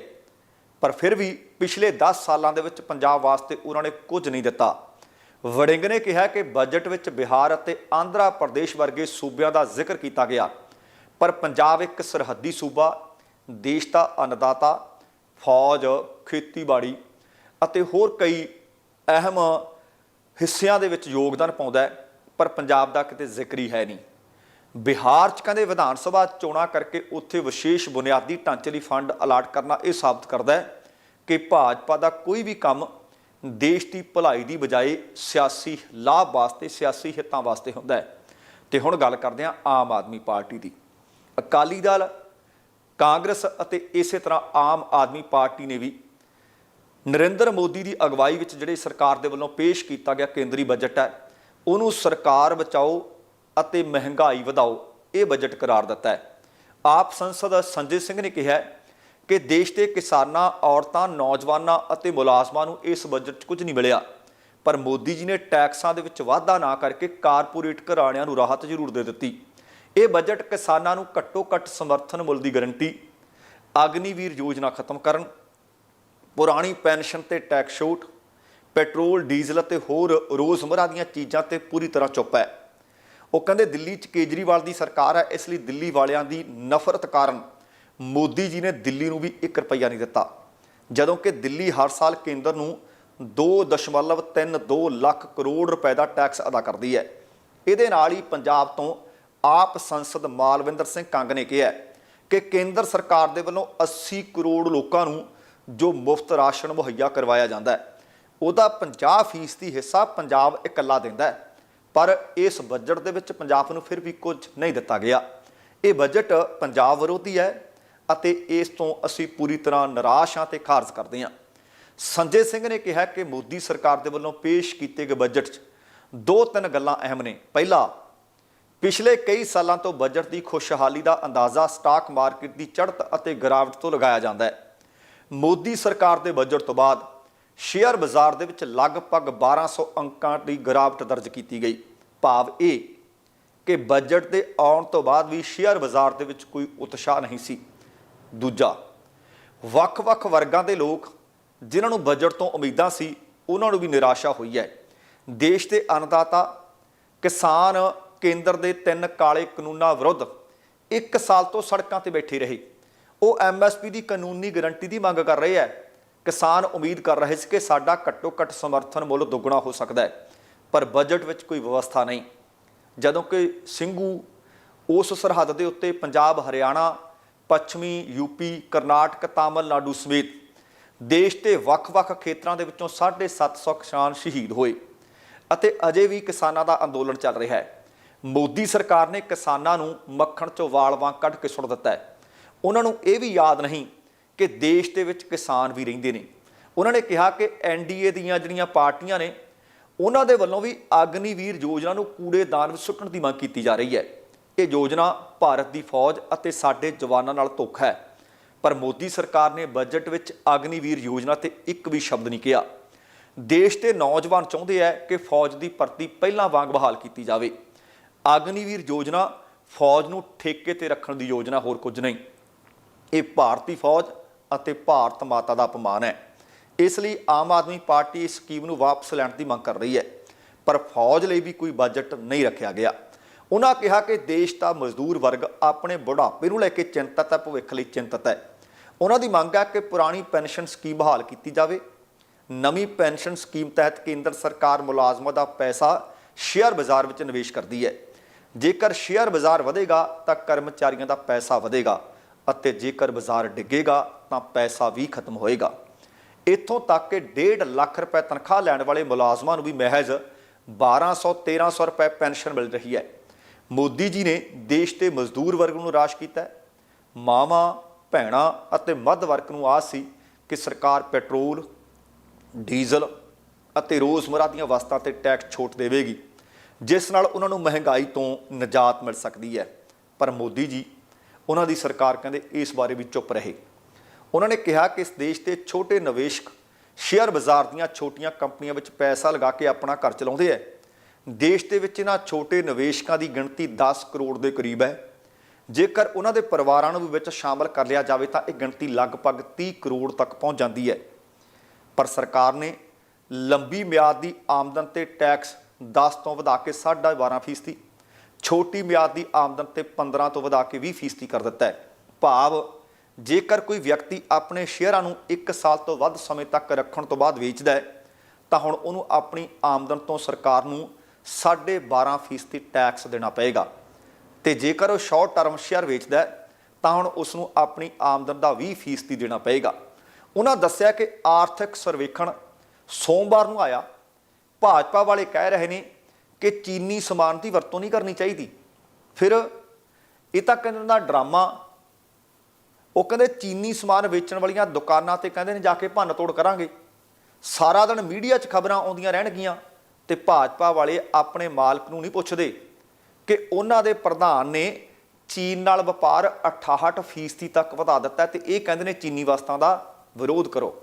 ਪਰ ਫਿਰ ਵੀ ਪਿਛਲੇ 10 ਸਾਲਾਂ ਦੇ ਵਿੱਚ ਪੰਜਾਬ ਵਾਸਤੇ ਉਹਨਾਂ ਨੇ ਕੁਝ ਨਹੀਂ ਦਿੱਤਾ। ਵੜਿੰਗ ਨੇ ਕਿਹਾ ਕਿ ਬਜਟ ਵਿੱਚ ਬਿਹਾਰ ਅਤੇ ਆਂਧਰਾ ਪ੍ਰਦੇਸ਼ ਵਰਗੇ ਸੂਬਿਆਂ ਦਾ ਜ਼ਿਕਰ ਕੀਤਾ ਗਿਆ। ਪਰ ਪੰਜਾਬ ਇੱਕ ਸਰਹੱਦੀ ਸੂਬਾ, ਦੇਸ਼ ਦਾ ਅੰਨਦਾਤਾ, ਫੌਜ, ਖੇਤੀਬਾੜੀ ਅਤੇ ਹੋਰ ਕਈ ਅਹਿਮ ਹਿੱਸਿਆਂ ਦੇ ਵਿੱਚ ਯੋਗਦਾਨ ਪਾਉਂਦਾ ਹੈ ਪਰ ਪੰਜਾਬ ਦਾ ਕਿਤੇ ਜ਼ਿਕਰ ਹੀ ਹੈ ਨਹੀਂ। ਬਿਹਾਰ ਚ ਕਹਿੰਦੇ ਵਿਧਾਨ ਸਭਾ ਚੋਣਾਂ ਕਰਕੇ ਉੱਥੇ ਵਿਸ਼ੇਸ਼ ਬੁਨਿਆਦੀ ਢਾਂਚੇ ਲਈ ਫੰਡ ਅਲਾਟ ਕਰਨਾ ਇਹ ਸਾਬਤ ਕਰਦਾ ਹੈ ਕਿ ਭਾਜਪਾ ਦਾ ਕੋਈ ਵੀ ਕੰਮ ਦੇਸ਼ ਦੀ ਭਲਾਈ ਦੀ ਬਜਾਏ ਸਿਆਸੀ ਲਾਭ ਵਾਸਤੇ, ਸਿਆਸੀ ਹਿੱਤਾਂ ਵਾਸਤੇ ਹੁੰਦਾ ਹੈ। ਤੇ ਹੁਣ ਗੱਲ ਕਰਦੇ ਹਾਂ ਆਮ ਆਦਮੀ ਪਾਰਟੀ ਦੀ। ਅਕਾਲੀ ਦਲ, ਕਾਂਗਰਸ ਅਤੇ ਇਸੇ ਤਰ੍ਹਾਂ ਆਮ ਆਦਮੀ ਪਾਰਟੀ ਨੇ ਵੀ ਨਰਿੰਦਰ ਮੋਦੀ ਦੀ ਅਗਵਾਈ ਵਿੱਚ ਜਿਹੜੇ ਸਰਕਾਰ ਦੇ ਵੱਲੋਂ ਪੇਸ਼ ਕੀਤਾ ਗਿਆ ਕੇਂਦਰੀ ਬਜਟ ਹੈ, ਉਹਨੂੰ ਸਰਕਾਰ ਬਚਾਓ ਅਤੇ ਮਹਿੰਗਾਈ ਵਧਾਓ, ਇਹ ਬਜਟ ਕਰਾਰ ਦਿੱਤਾ ਹੈ। ਆਪ ਸੰਸਦ ਸੰਜੇ ਸਿੰਘ ਨੇ ਕਿਹਾ ਕਿ ਦੇਸ਼ ਦੇ ਕਿਸਾਨਾਂ, ਔਰਤਾਂ, ਨੌਜਵਾਨਾਂ ਅਤੇ ਮੁਲਾਜ਼ਮਾਂ ਨੂੰ ਇਸ ਬਜਟ 'ਚ ਕੁਝ ਨਹੀਂ ਮਿਲਿਆ। ਪਰ ਮੋਦੀ ਜੀ ਨੇ ਟੈਕਸਾਂ ਦੇ ਵਿੱਚ ਵਾਧਾ ਨਾ ਕਰਕੇ ਕਾਰਪੋਰੇਟ ਘਰਾਣਿਆਂ ਨੂੰ ਰਾਹਤ ਜ਼ਰੂਰ ਦੇ ਦਿੱਤੀ। ਇਹ ਬਜਟ ਕਿਸਾਨਾਂ ਨੂੰ ਘੱਟੋ ਘੱਟ ਸਮਰਥਨ ਮੁੱਲ ਦੀ ਗਾਰੰਟੀ, ਅਗਨੀਵੀਰ ਯੋਜਨਾ ਖਤਮ ਕਰਨ, ਪੁਰਾਣੀ ਪੈਨਸ਼ਨ ਤੇ ਟੈਕਸ ਛੋਟ, ਪੈਟਰੋਲ, ਡੀਜ਼ਲ ਅਤੇ ਹੋਰ ਰੋਜ਼ਮਰਾ ਦੀਆਂ ਚੀਜ਼ਾਂ ਤੇ ਪੂਰੀ ਤਰ੍ਹਾਂ ਚੁੱਪ ਹੈ। ਉਹ ਕਹਿੰਦੇ ਦਿੱਲੀ 'ਚ ਕੇਜਰੀਵਾਲ ਦੀ ਸਰਕਾਰ ਹੈ, ਇਸ ਲਈ ਦਿੱਲੀ ਵਾਲਿਆਂ ਦੀ ਨਫ਼ਰਤ ਕਾਰਨ ਮੋਦੀ ਜੀ ਨੇ ਦਿੱਲੀ ਨੂੰ ਵੀ 1 ਰੁਪਈਆ ਨਹੀਂ ਦਿੱਤਾ। ਜਦੋਂ ਕਿ ਦਿੱਲੀ ਹਰ ਸਾਲ ਕੇਂਦਰ ਨੂੰ 2.32 ਲੱਖ ਕਰੋੜ ਰੁਪਏ ਦਾ ਟੈਕਸ ਅਦਾ ਕਰਦੀ ਹੈ। ਇਹਦੇ ਨਾਲ ਹੀ ਪੰਜਾਬ ਤੋਂ ਆਪ ਸੰਸਦ ਮਾਲਵਿੰਦਰ ਸਿੰਘ ਕੰਗ ਨੇ ਕਿਹਾ ਕਿ ਕੇਂਦਰ ਸਰਕਾਰ ਦੇ ਵੱਲੋਂ 80 ਕਰੋੜ ਲੋਕਾਂ ਨੂੰ ਜੋ ਮੁਫਤ ਰਾਸ਼ਨ ਮੁਹੱਈਆ ਕਰਵਾਇਆ ਜਾਂਦਾ ਹੈ, ਉਹਦਾ 50% ਹਿੱਸਾ ਪੰਜਾਬ ਇਕੱਲਾ ਦਿੰਦਾ ਹੈ। ਪਰ ਇਸ ਬਜਟ ਦੇ ਵਿੱਚ ਪੰਜਾਬ ਨੂੰ ਫਿਰ ਵੀ ਕੁਝ ਨਹੀਂ ਦਿੱਤਾ ਗਿਆ। ਇਹ ਬਜਟ ਪੰਜਾਬ ਵਿਰੋਧੀ ਹੈ ਅਤੇ ਇਸ ਤੋਂ ਅਸੀਂ ਪੂਰੀ ਤਰ੍ਹਾਂ ਨਿਰਾਸ਼ ਹਾਂ ਤੇ ਖਾਰਜ ਕਰਦੇ ਹਾਂ। ਸੰਜੇ ਸਿੰਘ ਨੇ ਕਿਹਾ ਕਿ ਮੋਦੀ ਸਰਕਾਰ ਦੇ ਵੱਲੋਂ ਪੇਸ਼ ਕੀਤੇ ਗਏ ਬਜਟ 'ਚ ਦੋ ਤਿੰਨ ਗੱਲਾਂ ਅਹਿਮ ਨੇ। ਪਹਿਲਾ, ਪਿਛਲੇ ਕਈ ਸਾਲਾਂ ਤੋਂ ਬਜਟ ਦੀ ਖੁਸ਼ਹਾਲੀ ਦਾ ਅੰਦਾਜ਼ਾ ਸਟਾਕ ਮਾਰਕੀਟ ਦੀ ਚੜ੍ਹਤ ਅਤੇ ਗਿਰਾਵਟ ਤੋਂ ਲਗਾਇਆ ਜਾਂਦਾ ਹੈ। ਮੋਦੀ ਸਰਕਾਰ ਦੇ ਬਜਟ ਤੋਂ ਬਾਅਦ ਸ਼ੇਅਰ ਬਾਜ਼ਾਰ ਦੇ ਵਿੱਚ ਲਗਭਗ 1200 ਅੰਕਾਂ ਦੀ ਗਿਰਾਵਟ ਦਰਜ ਕੀਤੀ ਗਈ। ਭਾਵ ਇਹ ਕਿ ਬਜਟ ਦੇ ਆਉਣ ਤੋਂ ਬਾਅਦ ਵੀ ਸ਼ੇਅਰ ਬਾਜ਼ਾਰ ਦੇ ਵਿੱਚ ਕੋਈ ਉਤਸ਼ਾਹ ਨਹੀਂ ਸੀ। ਦੂਜਾ, ਵੱਖ-ਵੱਖ ਵਰਗਾਂ ਦੇ ਲੋਕ ਜਿਨ੍ਹਾਂ ਨੂੰ ਬਜਟ ਤੋਂ ਉਮੀਦਾਂ ਸੀ, ਉਹਨਾਂ ਨੂੰ ਵੀ ਨਿਰਾਸ਼ਾ ਹੋਈ ਹੈ। ਦੇਸ਼ ਦੇ ਅੰਨਦਾਤਾ, ਕਿਸਾਨ ਕੇਂਦਰ ਦੇ ਤਿੰਨ ਕਾਲੇ ਕਾਨੂੰਨਾਂ ਵਿਰੁੱਧ ਇੱਕ ਸਾਲ ਤੋਂ ਸੜਕਾਂ ਤੇ ਬੈਠੇ ਰਹੇ। ਉਹ ਐਮਐਸਪੀ ਦੀ ਕਾਨੂੰਨੀ ਗਾਰੰਟੀ ਦੀ ਮੰਗ ਕਰ ਰਹੇ ਹੈ ਕਿਸਾਨ ਉਮੀਦ ਕਰ ਰਹੇ ਸੀ ਕਿ ਸਾਡਾ ਘੱਟੋ ਘੱਟ ਸਮਰਥਨ ਮੁੱਲ ਦੁੱਗਣਾ ਹੋ ਸਕਦਾ ਹੈ, ਪਰ ਬਜਟ ਵਿੱਚ ਕੋਈ ਵਿਵਸਥਾ ਨਹੀਂ। ਜਦੋਂ ਕਿ ਸਿੰਘੂ ਉਸ ਸਰਹੱਦ ਦੇ ਉੱਤੇ ਪੰਜਾਬ, ਹਰਿਆਣਾ, ਪੱਛਮੀ ਯੂਪੀ ਕਰਨਾਟਕ, ਤਾਮਿਲਨਾਡੂ ਸਮੇਤ ਦੇਸ਼ ਦੇ ਵੱਖ-ਵੱਖ ਖੇਤਰਾਂ ਦੇ ਵਿੱਚੋਂ 750 ਕਿਸਾਨ ਸ਼ਹੀਦ ਹੋਏ ਅਤੇ ਅਜੇ ਵੀ ਕਿਸਾਨਾਂ ਦਾ ਅੰਦੋਲਨ ਚੱਲ ਰਿਹਾ ਹੈ। ਮੋਦੀ ਸਰਕਾਰ ਨੇ ਕਿਸਾਨਾਂ ਨੂੰ ਮੱਖਣ ਚੋਂ ਵਾਲ ਵਾਂ ਕੱਢ ਕੇ ਸੁੱਟ ਦਿੱਤਾ ਹੈ। ਉਹਨਾਂ ਨੂੰ ਇਹ ਵੀ ਯਾਦ ਨਹੀਂ ਕਿ ਦੇਸ਼ ਦੇ ਵਿੱਚ ਕਿਸਾਨ ਵੀ ਰਹਿੰਦੇ ਨੇ। ਉਹਨਾਂ ਨੇ ਕਿਹਾ ਕਿ ਐਨਡੀਏ ਦੀਆਂ ਜਿਹੜੀਆਂ ਪਾਰਟੀਆਂ ਨੇ, ਉਹਨਾਂ ਦੇ ਵੱਲੋਂ ਵੀ ਅਗਨੀਵੀਰ ਯੋਜਨਾ ਨੂੰ ਕੂੜੇਦਾਨ ਵਿੱਚ ਸੁੱਟਣ ਦੀ ਮੰਗ ਕੀਤੀ ਜਾ ਰਹੀ ਹੈ। ਇਹ ਯੋਜਨਾ ਭਾਰਤ ਦੀ ਫੌਜ ਅਤੇ ਸਾਡੇ ਜਵਾਨਾਂ ਨਾਲ ਧੋਖਾ ਹੈ। ਪਰ ਮੋਦੀ ਸਰਕਾਰ ਨੇ ਬਜਟ ਵਿੱਚ ਅਗਨੀਵੀਰ ਯੋਜਨਾ ਤੇ ਇੱਕ ਵੀ ਸ਼ਬਦ ਨਹੀਂ ਕਿਹਾ। ਦੇਸ਼ ਦੇ ਨੌਜਵਾਨ ਚਾਹੁੰਦੇ ਆ ਕਿ ਫੌਜ ਦੀ ਭਰਤੀ ਪਹਿਲਾਂ ਵਾਂਗ ਬਹਾਲ ਕੀਤੀ ਜਾਵੇ। ਅਗਨੀਵੀਰ ਯੋਜਨਾ ਫੌਜ ਨੂੰ ਠੇਕੇ ਤੇ ਰੱਖਣ ਦੀ ਯੋਜਨਾ ਹੋਰ ਕੁਝ ਨਹੀਂ। ਇਹ ਭਾਰਤੀ ਫੌਜ ਅਤੇ ਭਾਰਤ ਮਾਤਾ ਦਾ ਅਪਮਾਨ ਹੈ। ਇਸ ਲਈ ਆਮ ਆਦਮੀ ਪਾਰਟੀ ਇਸ ਸਕੀਮ ਨੂੰ ਵਾਪਸ ਲੈਣ ਦੀ ਮੰਗ ਕਰ ਰਹੀ ਹੈ। ਪਰ ਫੌਜ ਲਈ ਵੀ ਕੋਈ ਬਜਟ ਨਹੀਂ ਰੱਖਿਆ ਗਿਆ। ਉਹਨਾਂ ਕਿਹਾ ਕਿ ਦੇਸ਼ ਦਾ ਮਜ਼ਦੂਰ ਵਰਗ ਆਪਣੇ ਬੁਢਾਪੇ ਨੂੰ ਲੈ ਕੇ ਚਿੰਤਤ ਹੈ, ਭਵਿੱਖ ਲਈ ਚਿੰਤਤ ਹੈ। ਉਹਨਾਂ ਦੀ ਮੰਗ ਹੈ ਕਿ ਪੁਰਾਣੀ ਪੈਨਸ਼ਨ ਸਕੀਮ ਬਹਾਲ ਕੀਤੀ ਜਾਵੇ। ਨਵੀਂ ਪੈਨਸ਼ਨ ਸਕੀਮ ਤਹਿਤ ਕੇਂਦਰ ਸਰਕਾਰ ਮੁਲਾਜ਼ਮਾਂ ਦਾ ਪੈਸਾ ਸ਼ੇਅਰ ਬਾਜ਼ਾਰ ਵਿੱਚ ਨਿਵੇਸ਼ ਕਰਦੀ ਹੈ। ਜੇਕਰ ਸ਼ੇਅਰ ਬਾਜ਼ਾਰ ਵਧੇਗਾ ਤਾਂ ਕਰਮਚਾਰੀਆਂ ਦਾ ਪੈਸਾ ਵਧੇਗਾ ਅਤੇ ਜੇਕਰ ਬਾਜ਼ਾਰ ਡਿੱਗੇਗਾ ਤਾਂ ਪੈਸਾ ਵੀ ਖਤਮ ਹੋਏਗਾ। ਇੱਥੋਂ ਤੱਕ ਕਿ 1.5 ਲੱਖ ਰੁਪਏ ਤਨਖਾਹ ਲੈਣ ਵਾਲੇ ਮੁਲਾਜ਼ਮਾਂ ਨੂੰ ਵੀ ਮਹਿਜ਼ 1200 1300 ਰੁਪਏ ਪੈਨਸ਼ਨ ਮਿਲ ਰਹੀ ਹੈ। ਮੋਦੀ ਜੀ ਨੇ ਦੇਸ਼ ਦੇ ਮਜ਼ਦੂਰ ਵਰਗ ਨੂੰ ਰਾਸ਼ ਕੀਤਾ ਹੈ। ਮਾਵਾਂ, ਭੈਣਾਂ ਅਤੇ ਮੱਧ ਵਰਗ ਨੂੰ ਆਸ ਸੀ ਕਿ ਸਰਕਾਰ ਪੈਟਰੋਲ, ਡੀਜ਼ਲ ਅਤੇ ਰੋਜ਼ਮਰਾ ਦੀਆਂ ਵਸਤਾਂ ਤੇ ਟੈਕਸ ਛੋਟ ਦੇਵੇਗੀ, ਜਿਸ ਨਾਲ ਉਹਨਾਂ ਨੂੰ ਮਹਿੰਗਾਈ ਤੋਂ ਨਿਜਾਤ ਮਿਲ ਸਕਦੀ ਹੈ। ਪਰ ਮੋਦੀ ਜੀ, ਉਹਨਾਂ ਦੀ ਸਰਕਾਰ ਕਹਿੰਦੇ ਇਸ ਬਾਰੇ ਵੀ ਚੁੱਪ ਰਹੇ। ਉਹਨਾਂ ਨੇ ਕਿਹਾ ਕਿ ਇਸ ਦੇਸ਼ ਦੇ ਛੋਟੇ ਨਿਵੇਸ਼ਕ ਸ਼ੇਅਰ ਬਾਜ਼ਾਰ ਦੀਆਂ ਛੋਟੀਆਂ ਕੰਪਨੀਆਂ ਵਿੱਚ ਪੈਸਾ ਲਗਾ ਕੇ ਆਪਣਾ ਘਰ ਚਲਾਉਂਦੇ ਹੈ ਦੇਸ਼ ਦੇ ਵਿੱਚ ਇਹਨਾਂ ਛੋਟੇ ਨਿਵੇਸ਼ਕਾਂ ਦੀ ਗਿਣਤੀ 10 ਕਰੋੜ ਦੇ ਕਰੀਬ ਹੈ। ਜੇਕਰ ਉਹਨਾਂ ਦੇ ਪਰਿਵਾਰਾਂ ਨੂੰ ਵੀ ਵਿੱਚ ਸ਼ਾਮਲ ਕਰ ਲਿਆ ਜਾਵੇ ਤਾਂ ਇਹ ਗਿਣਤੀ ਲਗਭਗ 30 ਕਰੋੜ ਤੱਕ ਪਹੁੰਚ ਜਾਂਦੀ ਹੈ। ਪਰ ਸਰਕਾਰ ਨੇ ਲੰਬੀ ਮਿਆਦ ਦੀ ਆਮਦਨ ਤੇ ਟੈਕਸ 10 ਤੋਂ ਵਧਾ ਕੇ 12.5 ਫੀਸਦੀ, ਛੋਟੀ ਮਿਆਦ ਦੀ ਆਮਦਨ ਤੇ 15 ਤੋਂ ਵਧਾ ਕੇ 20 ਫੀਸਦੀ ਕਰ ਦਿੱਤਾ ਹੈ। ਭਾਵ ਜੇਕਰ ਕੋਈ ਵਿਅਕਤੀ ਆਪਣੇ ਸ਼ੇਅਰਾਂ ਨੂੰ 1 ਸਾਲ ਤੋਂ ਵੱਧ ਸਮੇਂ ਤੱਕ ਰੱਖਣ ਤੋਂ ਬਾਅਦ ਵੇਚਦਾ ਹੈ, ਤਾਂ ਹੁਣ ਉਹਨੂੰ ਆਪਣੀ ਆਮਦਨ ਤੋਂ ਸਰਕਾਰ ਨੂੰ 12.5 ਫੀਸਦੀ ਟੈਕਸ ਦੇਣਾ ਪਏਗਾ। ਤੇ ਜੇਕਰ ਉਹ ਸ਼ਾਰਟ ਟਰਮ ਸ਼ੇਅਰ ਵੇਚਦਾ ਹੈ, ਤਾਂ ਹੁਣ ਉਸ ਨੂੰ ਆਪਣੀ ਆਮਦਨ ਦਾ 20 ਫੀਸਦੀ ਦੇਣਾ ਪਏਗਾ। ਉਹਨਾਂ ਦੱਸਿਆ ਕਿ ਆਰਥਿਕ ਸਰਵੇਖਣ ਸੋਮਵਾਰ ਨੂੰ ਆਇਆ। ਭਾਜਪਾ ਵਾਲੇ ਕਹਿ ਰਹੇ ਨੇ ਕਿ ਚੀਨੀ ਸਮਾਨ ਦੀ ਵਰਤੋਂ ਨਹੀਂ ਕਰਨੀ ਚਾਹੀਦੀ। ਫਿਰ ਇਹ ਤਾਂ ਕਹਿੰਦੇ ਦਾ ਡਰਾਮਾ ਉਹ ਕਹਿੰਦੇ ਚੀਨੀ ਸਮਾਨ ਵੇਚਣ ਵਾਲੀਆਂ ਦੁਕਾਨਾਂ ਤੇ ਕਹਿੰਦੇ ਨੇ ਜਾ ਕੇ ਭੰਨ ਤੋੜ ਕਰਾਂਗੇ। ਸਾਰਾ ਦਿਨ ਮੀਡੀਆ 'ਚ ਖਬਰਾਂ ਆਉਂਦੀਆਂ ਰਹਿਣਗੀਆਂ ਤੇ ਭਾਜਪਾ ਵਾਲੇ ਆਪਣੇ ਮਾਲਕ ਨੂੰ ਨਹੀਂ ਪੁੱਛਦੇ ਕਿ ਉਹਨਾਂ ਦੇ ਪ੍ਰਧਾਨ ਨੇ ਚੀਨ ਨਾਲ ਵਪਾਰ 68% ਫੀਸਦੀ ਤੱਕ ਵਧਾ ਦਿੱਤਾ ਹੈ ਤੇ ਇਹ ਕਹਿੰਦੇ ਨੇ ਚੀਨੀ ਵਸਤਾਂ ਦਾ ਵਿਰੋਧ ਕਰੋ।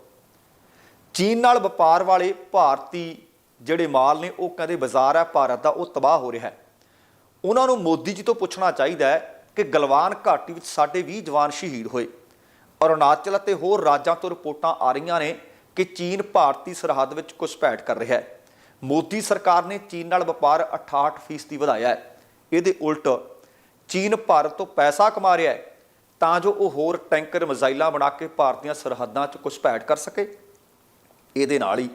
ਚੀਨ ਨਾਲ ਵਪਾਰ ਵਾਲੇ ਭਾਰਤੀ ਜਿਹੜੇ ਮਾਲ ਨੇ, ਉਹ ਕਹਿੰਦੇ ਬਾਜ਼ਾਰ ਹੈ, ਭਾਰਤ ਦਾ, ਉਹ ਤਬਾਹ ਹੋ ਰਿਹਾ ਹੈ। ਉਹਨਾਂ ਨੂੰ ਮੋਦੀ ਜੀ ਤੋਂ ਪੁੱਛਣਾ ਚਾਹੀਦਾ ਹੈ ਕਿ ਗਲਵਾਨ ਘਾਟੀ ਵਿੱਚ ਸਾਡੇ 20 ਜਵਾਨ ਸ਼ਹੀਦ ਹੋਏ। ਅਰੁਣਾਚਲ ਅਤੇ ਹੋਰ ਰਾਜਾਂ ਤੋਂ ਰਿਪੋਰਟਾਂ ਆ ਰਹੀਆਂ ਨੇ ਕਿ ਚੀਨ ਭਾਰਤੀ ਸਰਹੱਦ ਵਿੱਚ ਘੁਸਪੈਠ ਕਰ ਰਿਹਾ ਹੈ। ਮੋਦੀ ਸਰਕਾਰ ਨੇ ਚੀਨ ਨਾਲ ਵਪਾਰ 68% ਵਧਾਇਆ ਹੈ। ਇਹਦੇ ਉਲਟ ਚੀਨ ਭਾਰਤ ਤੋਂ ਪੈਸਾ ਕਮਾ ਰਿਹਾ ਹੈ, ਤਾਂ ਜੋ ਉਹ ਹੋਰ ਟੈਂਕਰ ਮਿਜ਼ਾਈਲਾਂ ਬਣਾ ਕੇ ਭਾਰਤੀਆਂ ਸਰਹੱਦਾਂ 'ਚ ਘੁਸਪੈਠ ਕਰ ਸਕੇ। ਇਹਦੇ ਨਾਲ ਹੀ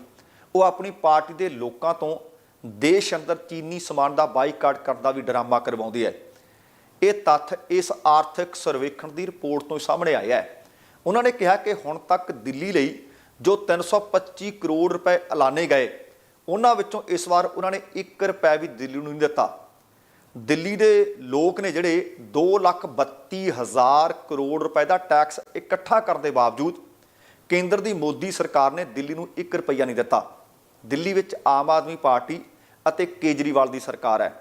ਉਹ ਆਪਣੀ ਪਾਰਟੀ ਦੇ ਲੋਕਾਂ ਤੋਂ ਦੇਸ਼ ਅੰਦਰ ਚੀਨੀ ਸਮਾਨ ਦਾ ਬਾਈਕਾਟ ਕਰਨ ਦਾ ਵੀ ਡਰਾਮਾ ਕਰਵਾਉਂਦੇ ਹੈ। ਇਹ ਤੱਥ ਇਸ ਆਰਥਿਕ ਸਰਵੇਖਣ ਦੀ ਰਿਪੋਰਟ ਤੋਂ ਸਾਹਮਣੇ ਆਇਆ ਹੈ। ਉਹਨਾਂ ਨੇ ਕਿਹਾ ਕਿ ਹੁਣ ਤੱਕ ਦਿੱਲੀ ਲਈ ਜੋ 325 ਕਰੋੜ ਰੁਪਏ ਐਲਾਨੇ ਗਏ, ਉਹਨਾਂ ਵਿੱਚੋਂ ਇਸ ਵਾਰ ਉਹਨਾਂ ਨੇ 1 ਰੁਪਏ ਵੀ ਦਿੱਲੀ ਨੂੰ ਨਹੀਂ ਦਿੱਤਾ। ਦਿੱਲੀ ਦੇ ਲੋਕ ਨੇ ਜਿਹੜੇ 232000 ਕਰੋੜ ਰੁਪਏ ਦਾ ਟੈਕਸ ਇਕੱਠਾ ਕਰਨ ਦੇ ਬਾਵਜੂਦ ਕੇਂਦਰ ਦੀ ਮੋਦੀ ਸਰਕਾਰ ਨੇ ਦਿੱਲੀ ਨੂੰ 1 ਰੁਪਈਆ ਨਹੀਂ ਦਿੱਤਾ। ਦਿੱਲੀ ਵਿੱਚ ਆਮ ਆਦਮੀ ਪਾਰਟੀ ਅਤੇ ਕੇਜਰੀਵਾਲ ਦੀ ਸਰਕਾਰ ਹੈ।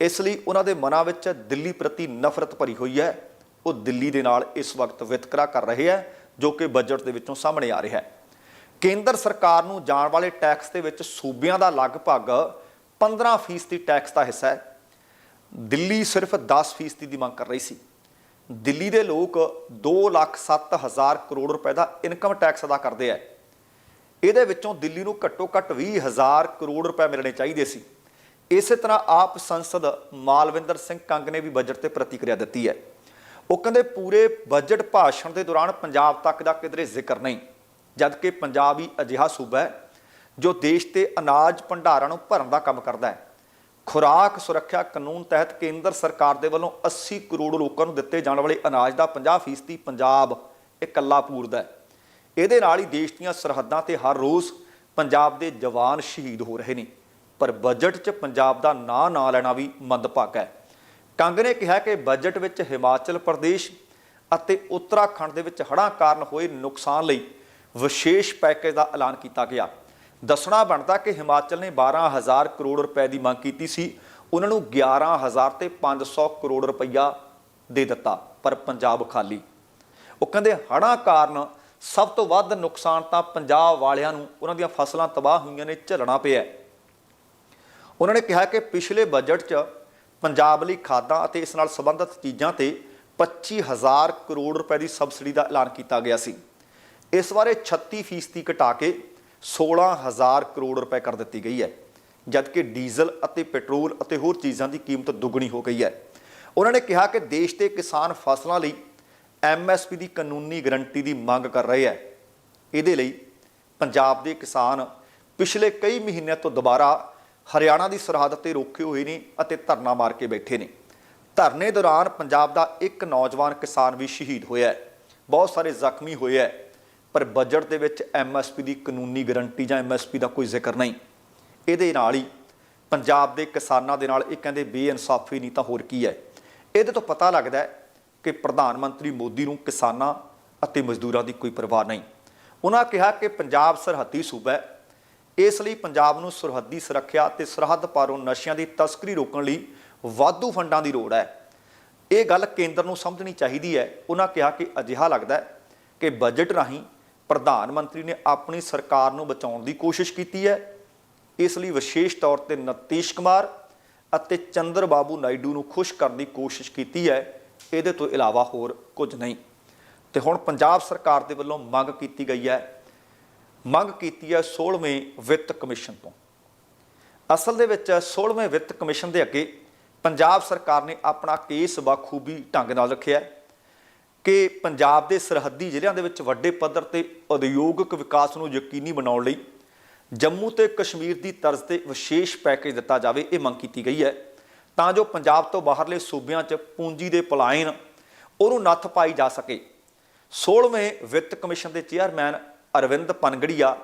ਇਸ ਲਈ ਉਹਨਾਂ ਦੇ ਮਨਾਂ ਵਿੱਚ ਦਿੱਲੀ ਪ੍ਰਤੀ ਨਫ਼ਰਤ ਭਰੀ ਹੋਈ ਹੈ। ਉਹ ਦਿੱਲੀ ਦੇ ਨਾਲ ਇਸ ਵਕਤ ਵਿਤਕਰਾ ਕਰ ਰਹੇ ਹੈ ਜੋ ਕਿ ਬਜਟ ਦੇ ਵਿੱਚੋਂ ਸਾਹਮਣੇ ਆ ਰਿਹਾ ਹੈ। ਕੇਂਦਰ ਸਰਕਾਰ ਨੂੰ ਜਾਣ ਵਾਲੇ ਟੈਕਸ ਦੇ ਵਿੱਚ ਸੂਬਿਆਂ ਦਾ ਲਗਭਗ 15% ਟੈਕਸ ਦਾ ਹਿੱਸਾ ਹੈ। ਦਿੱਲੀ ਸਿਰਫ 10% ਦੀ ਮੰਗ ਕਰ ਰਹੀ ਸੀ। ਦਿੱਲੀ ਦੇ ਲੋਕ 2,07,000 ਕਰੋੜ ਰੁਪਏ ਦਾ ਇਨਕਮ ਟੈਕਸ ਅਦਾ ਕਰਦੇ ਆ ਇਹਦੇ ਵਿੱਚੋਂ ਦਿੱਲੀ ਨੂੰ ਘੱਟੋ ਘੱਟ 20000 ਕਰੋੜ ਰੁਪਏ ਮਿਲਣੇ ਚਾਹੀਦੇ ਸੀ। ਇਸੇ ਤਰ੍ਹਾਂ ਆਪ ਸੰਸਦ ਮਾਲਵਿੰਦਰ ਸਿੰਘ ਕੰਗ ਨੇ ਵੀ ਬਜਟ ਤੇ ਪ੍ਰਤੀਕਿਰਿਆ ਦਿੱਤੀ ਹੈ। ਉਹ ਕਹਿੰਦੇ ਪੂਰੇ ਬਜਟ ਭਾਸ਼ਣ ਦੇ ਦੌਰਾਨ ਪੰਜਾਬ ਤੱਕ ਦਾ ਕਿਧਰੇ ਜ਼ਿਕਰ ਨਹੀਂ, ਜਦਕਿ ਪੰਜਾਬ ਹੀ ਅਜਿਹਾ ਸੂਬਾ ਹੈ ਜੋ ਦੇਸ਼ ਤੇ ਅਨਾਜ ਭੰਡਾਰਾਂ ਨੂੰ ਭਰਨ ਦਾ ਕੰਮ ਕਰਦਾ ਹੈ। ਖੁਰਾਕ ਸੁਰੱਖਿਆ ਕਾਨੂੰਨ ਤਹਿਤ ਕੇਂਦਰ ਸਰਕਾਰ ਦੇ ਵੱਲੋਂ 80 ਕਰੋੜ ਲੋਕਾਂ ਨੂੰ ਦਿੱਤੇ ਜਾਣ ਵਾਲੇ ਅਨਾਜ ਦਾ 50% ਪੰਜਾਬ ਇਕੱਲਾ ਪੂਰਦਾ ਹੈ। ਇਹਦੇ ਨਾਲ ਹੀ ਦੇਸ਼ ਦੀਆਂ ਸਰਹੱਦਾਂ ਤੇ ਹਰ ਰੋਜ਼ ਪੰਜਾਬ ਦੇ ਜਵਾਨ ਸ਼ਹੀਦ ਹੋ ਰਹੇ ਨੇ। ਪਰ ਬਜਟ 'ਚ ਪੰਜਾਬ ਦਾ ਨਾਂ ਨਾ ਲੈਣਾ ਵੀ ਮੰਦਭਾਗਾ ਹੈ। ਕੰਗ ਨੇ ਕਿਹਾ ਕਿ ਬਜਟ ਵਿੱਚ ਹਿਮਾਚਲ ਪ੍ਰਦੇਸ਼ ਅਤੇ ਉੱਤਰਾਖੰਡ ਦੇ ਵਿੱਚ ਹੜ੍ਹਾਂ ਕਾਰਨ ਹੋਏ ਨੁਕਸਾਨ ਲਈ ਵਿਸ਼ੇਸ਼ ਪੈਕੇਜ ਦਾ ਐਲਾਨ ਕੀਤਾ ਗਿਆ। ਦੱਸਣਾ ਬਣਦਾ ਕਿ ਹਿਮਾਚਲ ਨੇ 12000 ਕਰੋੜ ਰੁਪਏ ਦੀ ਮੰਗ ਕੀਤੀ ਸੀ। ਉਹਨਾਂ ਨੂੰ 11000 ਤੇ 500 ਕਰੋੜ ਰੁਪਈਆ ਦੇ ਦਿੱਤਾ, ਪਰ ਪੰਜਾਬ ਖਾਲੀ। ਉਹ ਕਹਿੰਦੇ ਹੜ੍ਹਾਂ ਕਾਰਨ ਸਭ ਤੋਂ ਵੱਧ ਨੁਕਸਾਨ ਤਾਂ ਪੰਜਾਬ ਵਾਲਿਆਂ ਨੂੰ, ਉਹਨਾਂ ਦੀਆਂ ਫਸਲਾਂ ਤਬਾਹ ਹੋਈਆਂ ਨੇ, ਝੱਲਣਾ ਪਿਆ ਉਹਨਾਂ ਨੇ ਕਿਹਾ ਕਿ ਪਿਛਲੇ ਬਜਟ 'ਚ ਪੰਜਾਬ ਲਈ ਖਾਦਾਂ ਅਤੇ ਇਸ ਨਾਲ ਸੰਬੰਧਿਤ ਚੀਜ਼ਾਂ ਤੇ 25000 ਕਰੋੜ ਰੁਪਏ ਦੀ ਸਬਸਿਡੀ ਦਾ ਐਲਾਨ ਕੀਤਾ ਗਿਆ ਸੀ। ਇਸ ਬਾਰੇ 36% ਘਟਾ ਕੇ 16000 ਕਰੋੜ ਰੁਪਏ ਕਰ ਦਿੱਤੀ ਗਈ ਹੈ, ਜਦਕਿ ਡੀਜ਼ਲ ਅਤੇ ਪੈਟਰੋਲ ਅਤੇ ਹੋਰ ਚੀਜ਼ਾਂ ਦੀ ਕੀਮਤ ਦੁੱਗਣੀ ਹੋ ਗਈ ਹੈ। ਉਹਨਾਂ ਨੇ ਕਿਹਾ ਕਿ ਦੇਸ਼ ਦੇ ਕਿਸਾਨ ਫਸਲਾਂ ਲਈ ਐਮਐਸਪੀ ਦੀ ਕਾਨੂੰਨੀ ਗਰੰਟੀ ਦੀ ਮੰਗ ਕਰ ਰਹੇ ਹੈ। ਇਹਦੇ ਲਈ ਪੰਜਾਬ ਦੇ ਕਿਸਾਨ ਪਿਛਲੇ ਕਈ ਮਹੀਨਿਆਂ ਤੋਂ ਦੁਬਾਰਾ ਹਰਿਆਣਾ ਦੀ ਸਰਹੱਦ ਤੇ ਰੋਕੇ ਹੋਏ ਨੇ ਅਤੇ ਧਰਨਾ ਮਾਰ ਕੇ ਬੈਠੇ ਨੇ। ਧਰਨੇ ਦੌਰਾਨ ਪੰਜਾਬ ਦਾ ਇੱਕ ਨੌਜਵਾਨ ਕਿਸਾਨ ਵੀ ਸ਼ਹੀਦ ਹੋਇਆ ਹੈ। ਬਹੁਤ ਸਾਰੇ ਜ਼ਖਮੀ ਹੋਏ ਹੈ, ਪਰ ਬਜਟ ਦੇ ਵਿੱਚ ਐਮਐਸਪੀ ਦੀ ਕਾਨੂੰਨੀ ਗਰੰਟੀ ਜਾਂ ਐਮਐਸਪੀ ਦਾ ਕੋਈ ਜ਼ਿਕਰ ਨਹੀਂ। ਇਹਦੇ ਨਾਲ ਹੀ ਪੰਜਾਬ ਦੇ ਕਿਸਾਨਾਂ ਦੇ ਨਾਲ ਇਹ ਕਹਿੰਦੇ ਬੇਇਨਸਾਫੀ ਨਹੀਂ ਤਾਂ ਹੋਰ ਕੀ ਹੈ। ਇਹਦੇ ਤੋਂ ਪਤਾ ਲੱਗਦਾ ਹੈ ਕਿ ਪ੍ਰਧਾਨ ਮੰਤਰੀ ਮੋਦੀ ਨੂੰ ਕਿਸਾਨਾਂ ਅਤੇ ਮਜ਼ਦੂਰਾਂ ਦੀ ਕੋਈ ਪਰਵਾਹ ਨਹੀਂ। ਉਹਨਾਂ ਕਿਹਾ ਕਿ ਪੰਜਾਬ ਸਰਹੱਦੀ ਸੂਬਾ ਹੈ ਇਸ ਲਈ ਪੰਜਾਬ ਨੂੰ ਸਰਹੱਦੀ ਸੁਰੱਖਿਆ ਤੇ ਸਰਹੱਦ ਪਾਰੋਂ ਨਸ਼ਿਆਂ ਦੀ ਤਸਕਰੀ ਰੋਕਣ ਲਈ ਵਾਧੂ ਫੰਡਾਂ ਦੀ ਲੋੜ ਹੈ। ਇਹ ਗੱਲ ਕੇਂਦਰ ਨੂੰ ਸਮਝਣੀ ਚਾਹੀਦੀ ਹੈ। ਉਹਨਾਂ ਕਿਹਾ ਕਿ ਅਜਿਹਾ ਲੱਗਦਾ ਹੈ ਕਿ ਬਜਟ ਰਾਹੀਂ ਪ੍ਰਧਾਨ ਮੰਤਰੀ ਨੇ ਆਪਣੀ ਸਰਕਾਰ ਨੂੰ ਬਚਾਉਣ ਦੀ ਕੋਸ਼ਿਸ਼ ਕੀਤੀ ਹੈ। ਇਸ ਲਈ ਵਿਸ਼ੇਸ਼ ਤੌਰ ਤੇ ਨਤੀਸ਼ ਕੁਮਾਰ ਅਤੇ ਚੰਦਰ ਬਾਬੂ ਨਾਇਡੂ ਨੂੰ ਖੁਸ਼ ਕਰਨ ਦੀ ਕੋਸ਼ਿਸ਼ ਕੀਤੀ ਹੈ। ਇਹਦੇ ਤੋਂ ਇਲਾਵਾ ਹੋਰ ਕੁਝ ਨਹੀਂ। ਤੇ ਹੁਣ ਪੰਜਾਬ ਸਰਕਾਰ ਦੇ ਵੱਲੋਂ ਮੰਗ ਕੀਤੀ ਗਈ ਹੈ ਮੰਗ ਕੀਤੀ ਹੈ 16ਵੇਂ ਵਿੱਤ ਕਮਿਸ਼ਨ ਤੋਂ। ਅਸਲ ਦੇ ਵਿੱਚ 16ਵੇਂ ਵਿੱਤ ਕਮਿਸ਼ਨ ਦੇ ਅੱਗੇ ਪੰਜਾਬ ਸਰਕਾਰ ਨੇ ਆਪਣਾ ਕੇਸ ਬਾਖੂਬੀ ਢੰਗ ਨਾਲ ਰੱਖਿਆ ਕਿ ਪੰਜਾਬ ਦੇ ਸਰਹੱਦੀ ਜ਼ਿਲ੍ਹਿਆਂ ਦੇ ਵਿੱਚ ਵੱਡੇ ਪੱਧਰ ਤੇ ਉਦਯੋਗਿਕ ਵਿਕਾਸ ਨੂੰ ਯਕੀਨੀ ਬਣਾਉਣ ਲਈ ਜੰਮੂ ਤੇ ਕਸ਼ਮੀਰ ਦੀ ਤਰਜ਼ ਤੇ ਵਿਸ਼ੇਸ਼ ਪੈਕੇਜ ਦਿੱਤਾ ਜਾਵੇ ਇਹ ਮੰਗ ਕੀਤੀ ਗਈ ਹੈ। ਤਾਂ ਜੋ ਪੰਜਾਬ ਤੋਂ ਬਾਹਰਲੇ ਸੂਬਿਆਂ 'ਚ ਪੂੰਜੀ ਦੇ ਪਲਾਇਨ ਉਹਨੂੰ ਨੱਥ ਪਾਈ ਜਾ ਸਕੇ। 16ਵੇਂ ਵਿੱਤ ਕਮਿਸ਼ਨ ਦੇ ਚੇਅਰਮੈਨ ਅਰਵਿੰਦ ਪਨਗੜੀਆ,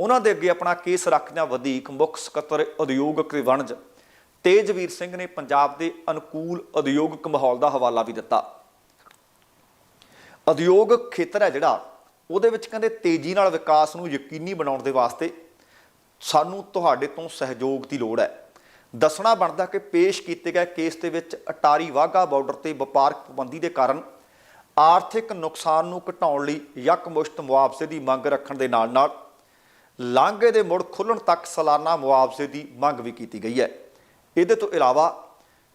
ਉਹਨਾਂ ਦੇ ਅੱਗੇ ਆਪਣਾ ਕੇਸ ਰੱਖਦਿਆਂ ਵਧੀਕ ਮੁੱਖ ਸਕੱਤਰ ਉਦਯੋਗਿਕ ਤੇ ਵਣਜ ਤੇਜਵੀਰ ਸਿੰਘ ਨੇ ਪੰਜਾਬ ਦੇ ਅਨੁਕੂਲ ਉਦਯੋਗਿਕ ਮਾਹੌਲ ਦਾ ਹਵਾਲਾ ਵੀ ਦਿੱਤਾ। ਉਦਯੋਗਿਕ ਖੇਤਰ ਹੈ ਜਿਹੜਾ, ਉਹਦੇ ਵਿੱਚ ਕਹਿੰਦੇ ਤੇਜ਼ੀ ਨਾਲ ਵਿਕਾਸ ਨੂੰ ਯਕੀਨੀ ਬਣਾਉਣ ਦੇ ਵਾਸਤੇ ਸਾਨੂੰ ਤੁਹਾਡੇ ਤੋਂ ਸਹਿਯੋਗ ਦੀ ਲੋੜ ਹੈ। ਦੱਸਣਾ ਬਣਦਾ ਕਿ ਪੇਸ਼ ਕੀਤੇ ਗਏ ਕੇਸ ਦੇ ਵਿੱਚ ਅਟਾਰੀ ਵਾਹਗਾ ਬਾਰਡਰ ਤੇ ਵਪਾਰਕ ਪਾਬੰਦੀ ਦੇ ਕਾਰਨ ਆਰਥਿਕ ਨੁਕਸਾਨ ਨੂੰ ਘਟਾਉਣ ਲਈ ਯਕਮੁਸ਼ਤ ਮੁਆਵਜ਼ੇ ਦੀ ਮੰਗ ਰੱਖਣ ਦੇ ਨਾਲ ਨਾਲ ਲਾਂਘੇ ਦੇ ਮੁੜ ਖੁੱਲਣ ਤੱਕ ਸਾਲਾਨਾ ਮੁਆਵਜ਼ੇ ਦੀ ਮੰਗ ਵੀ ਕੀਤੀ ਗਈ ਹੈ। ਇਹਦੇ ਤੋਂ ਇਲਾਵਾ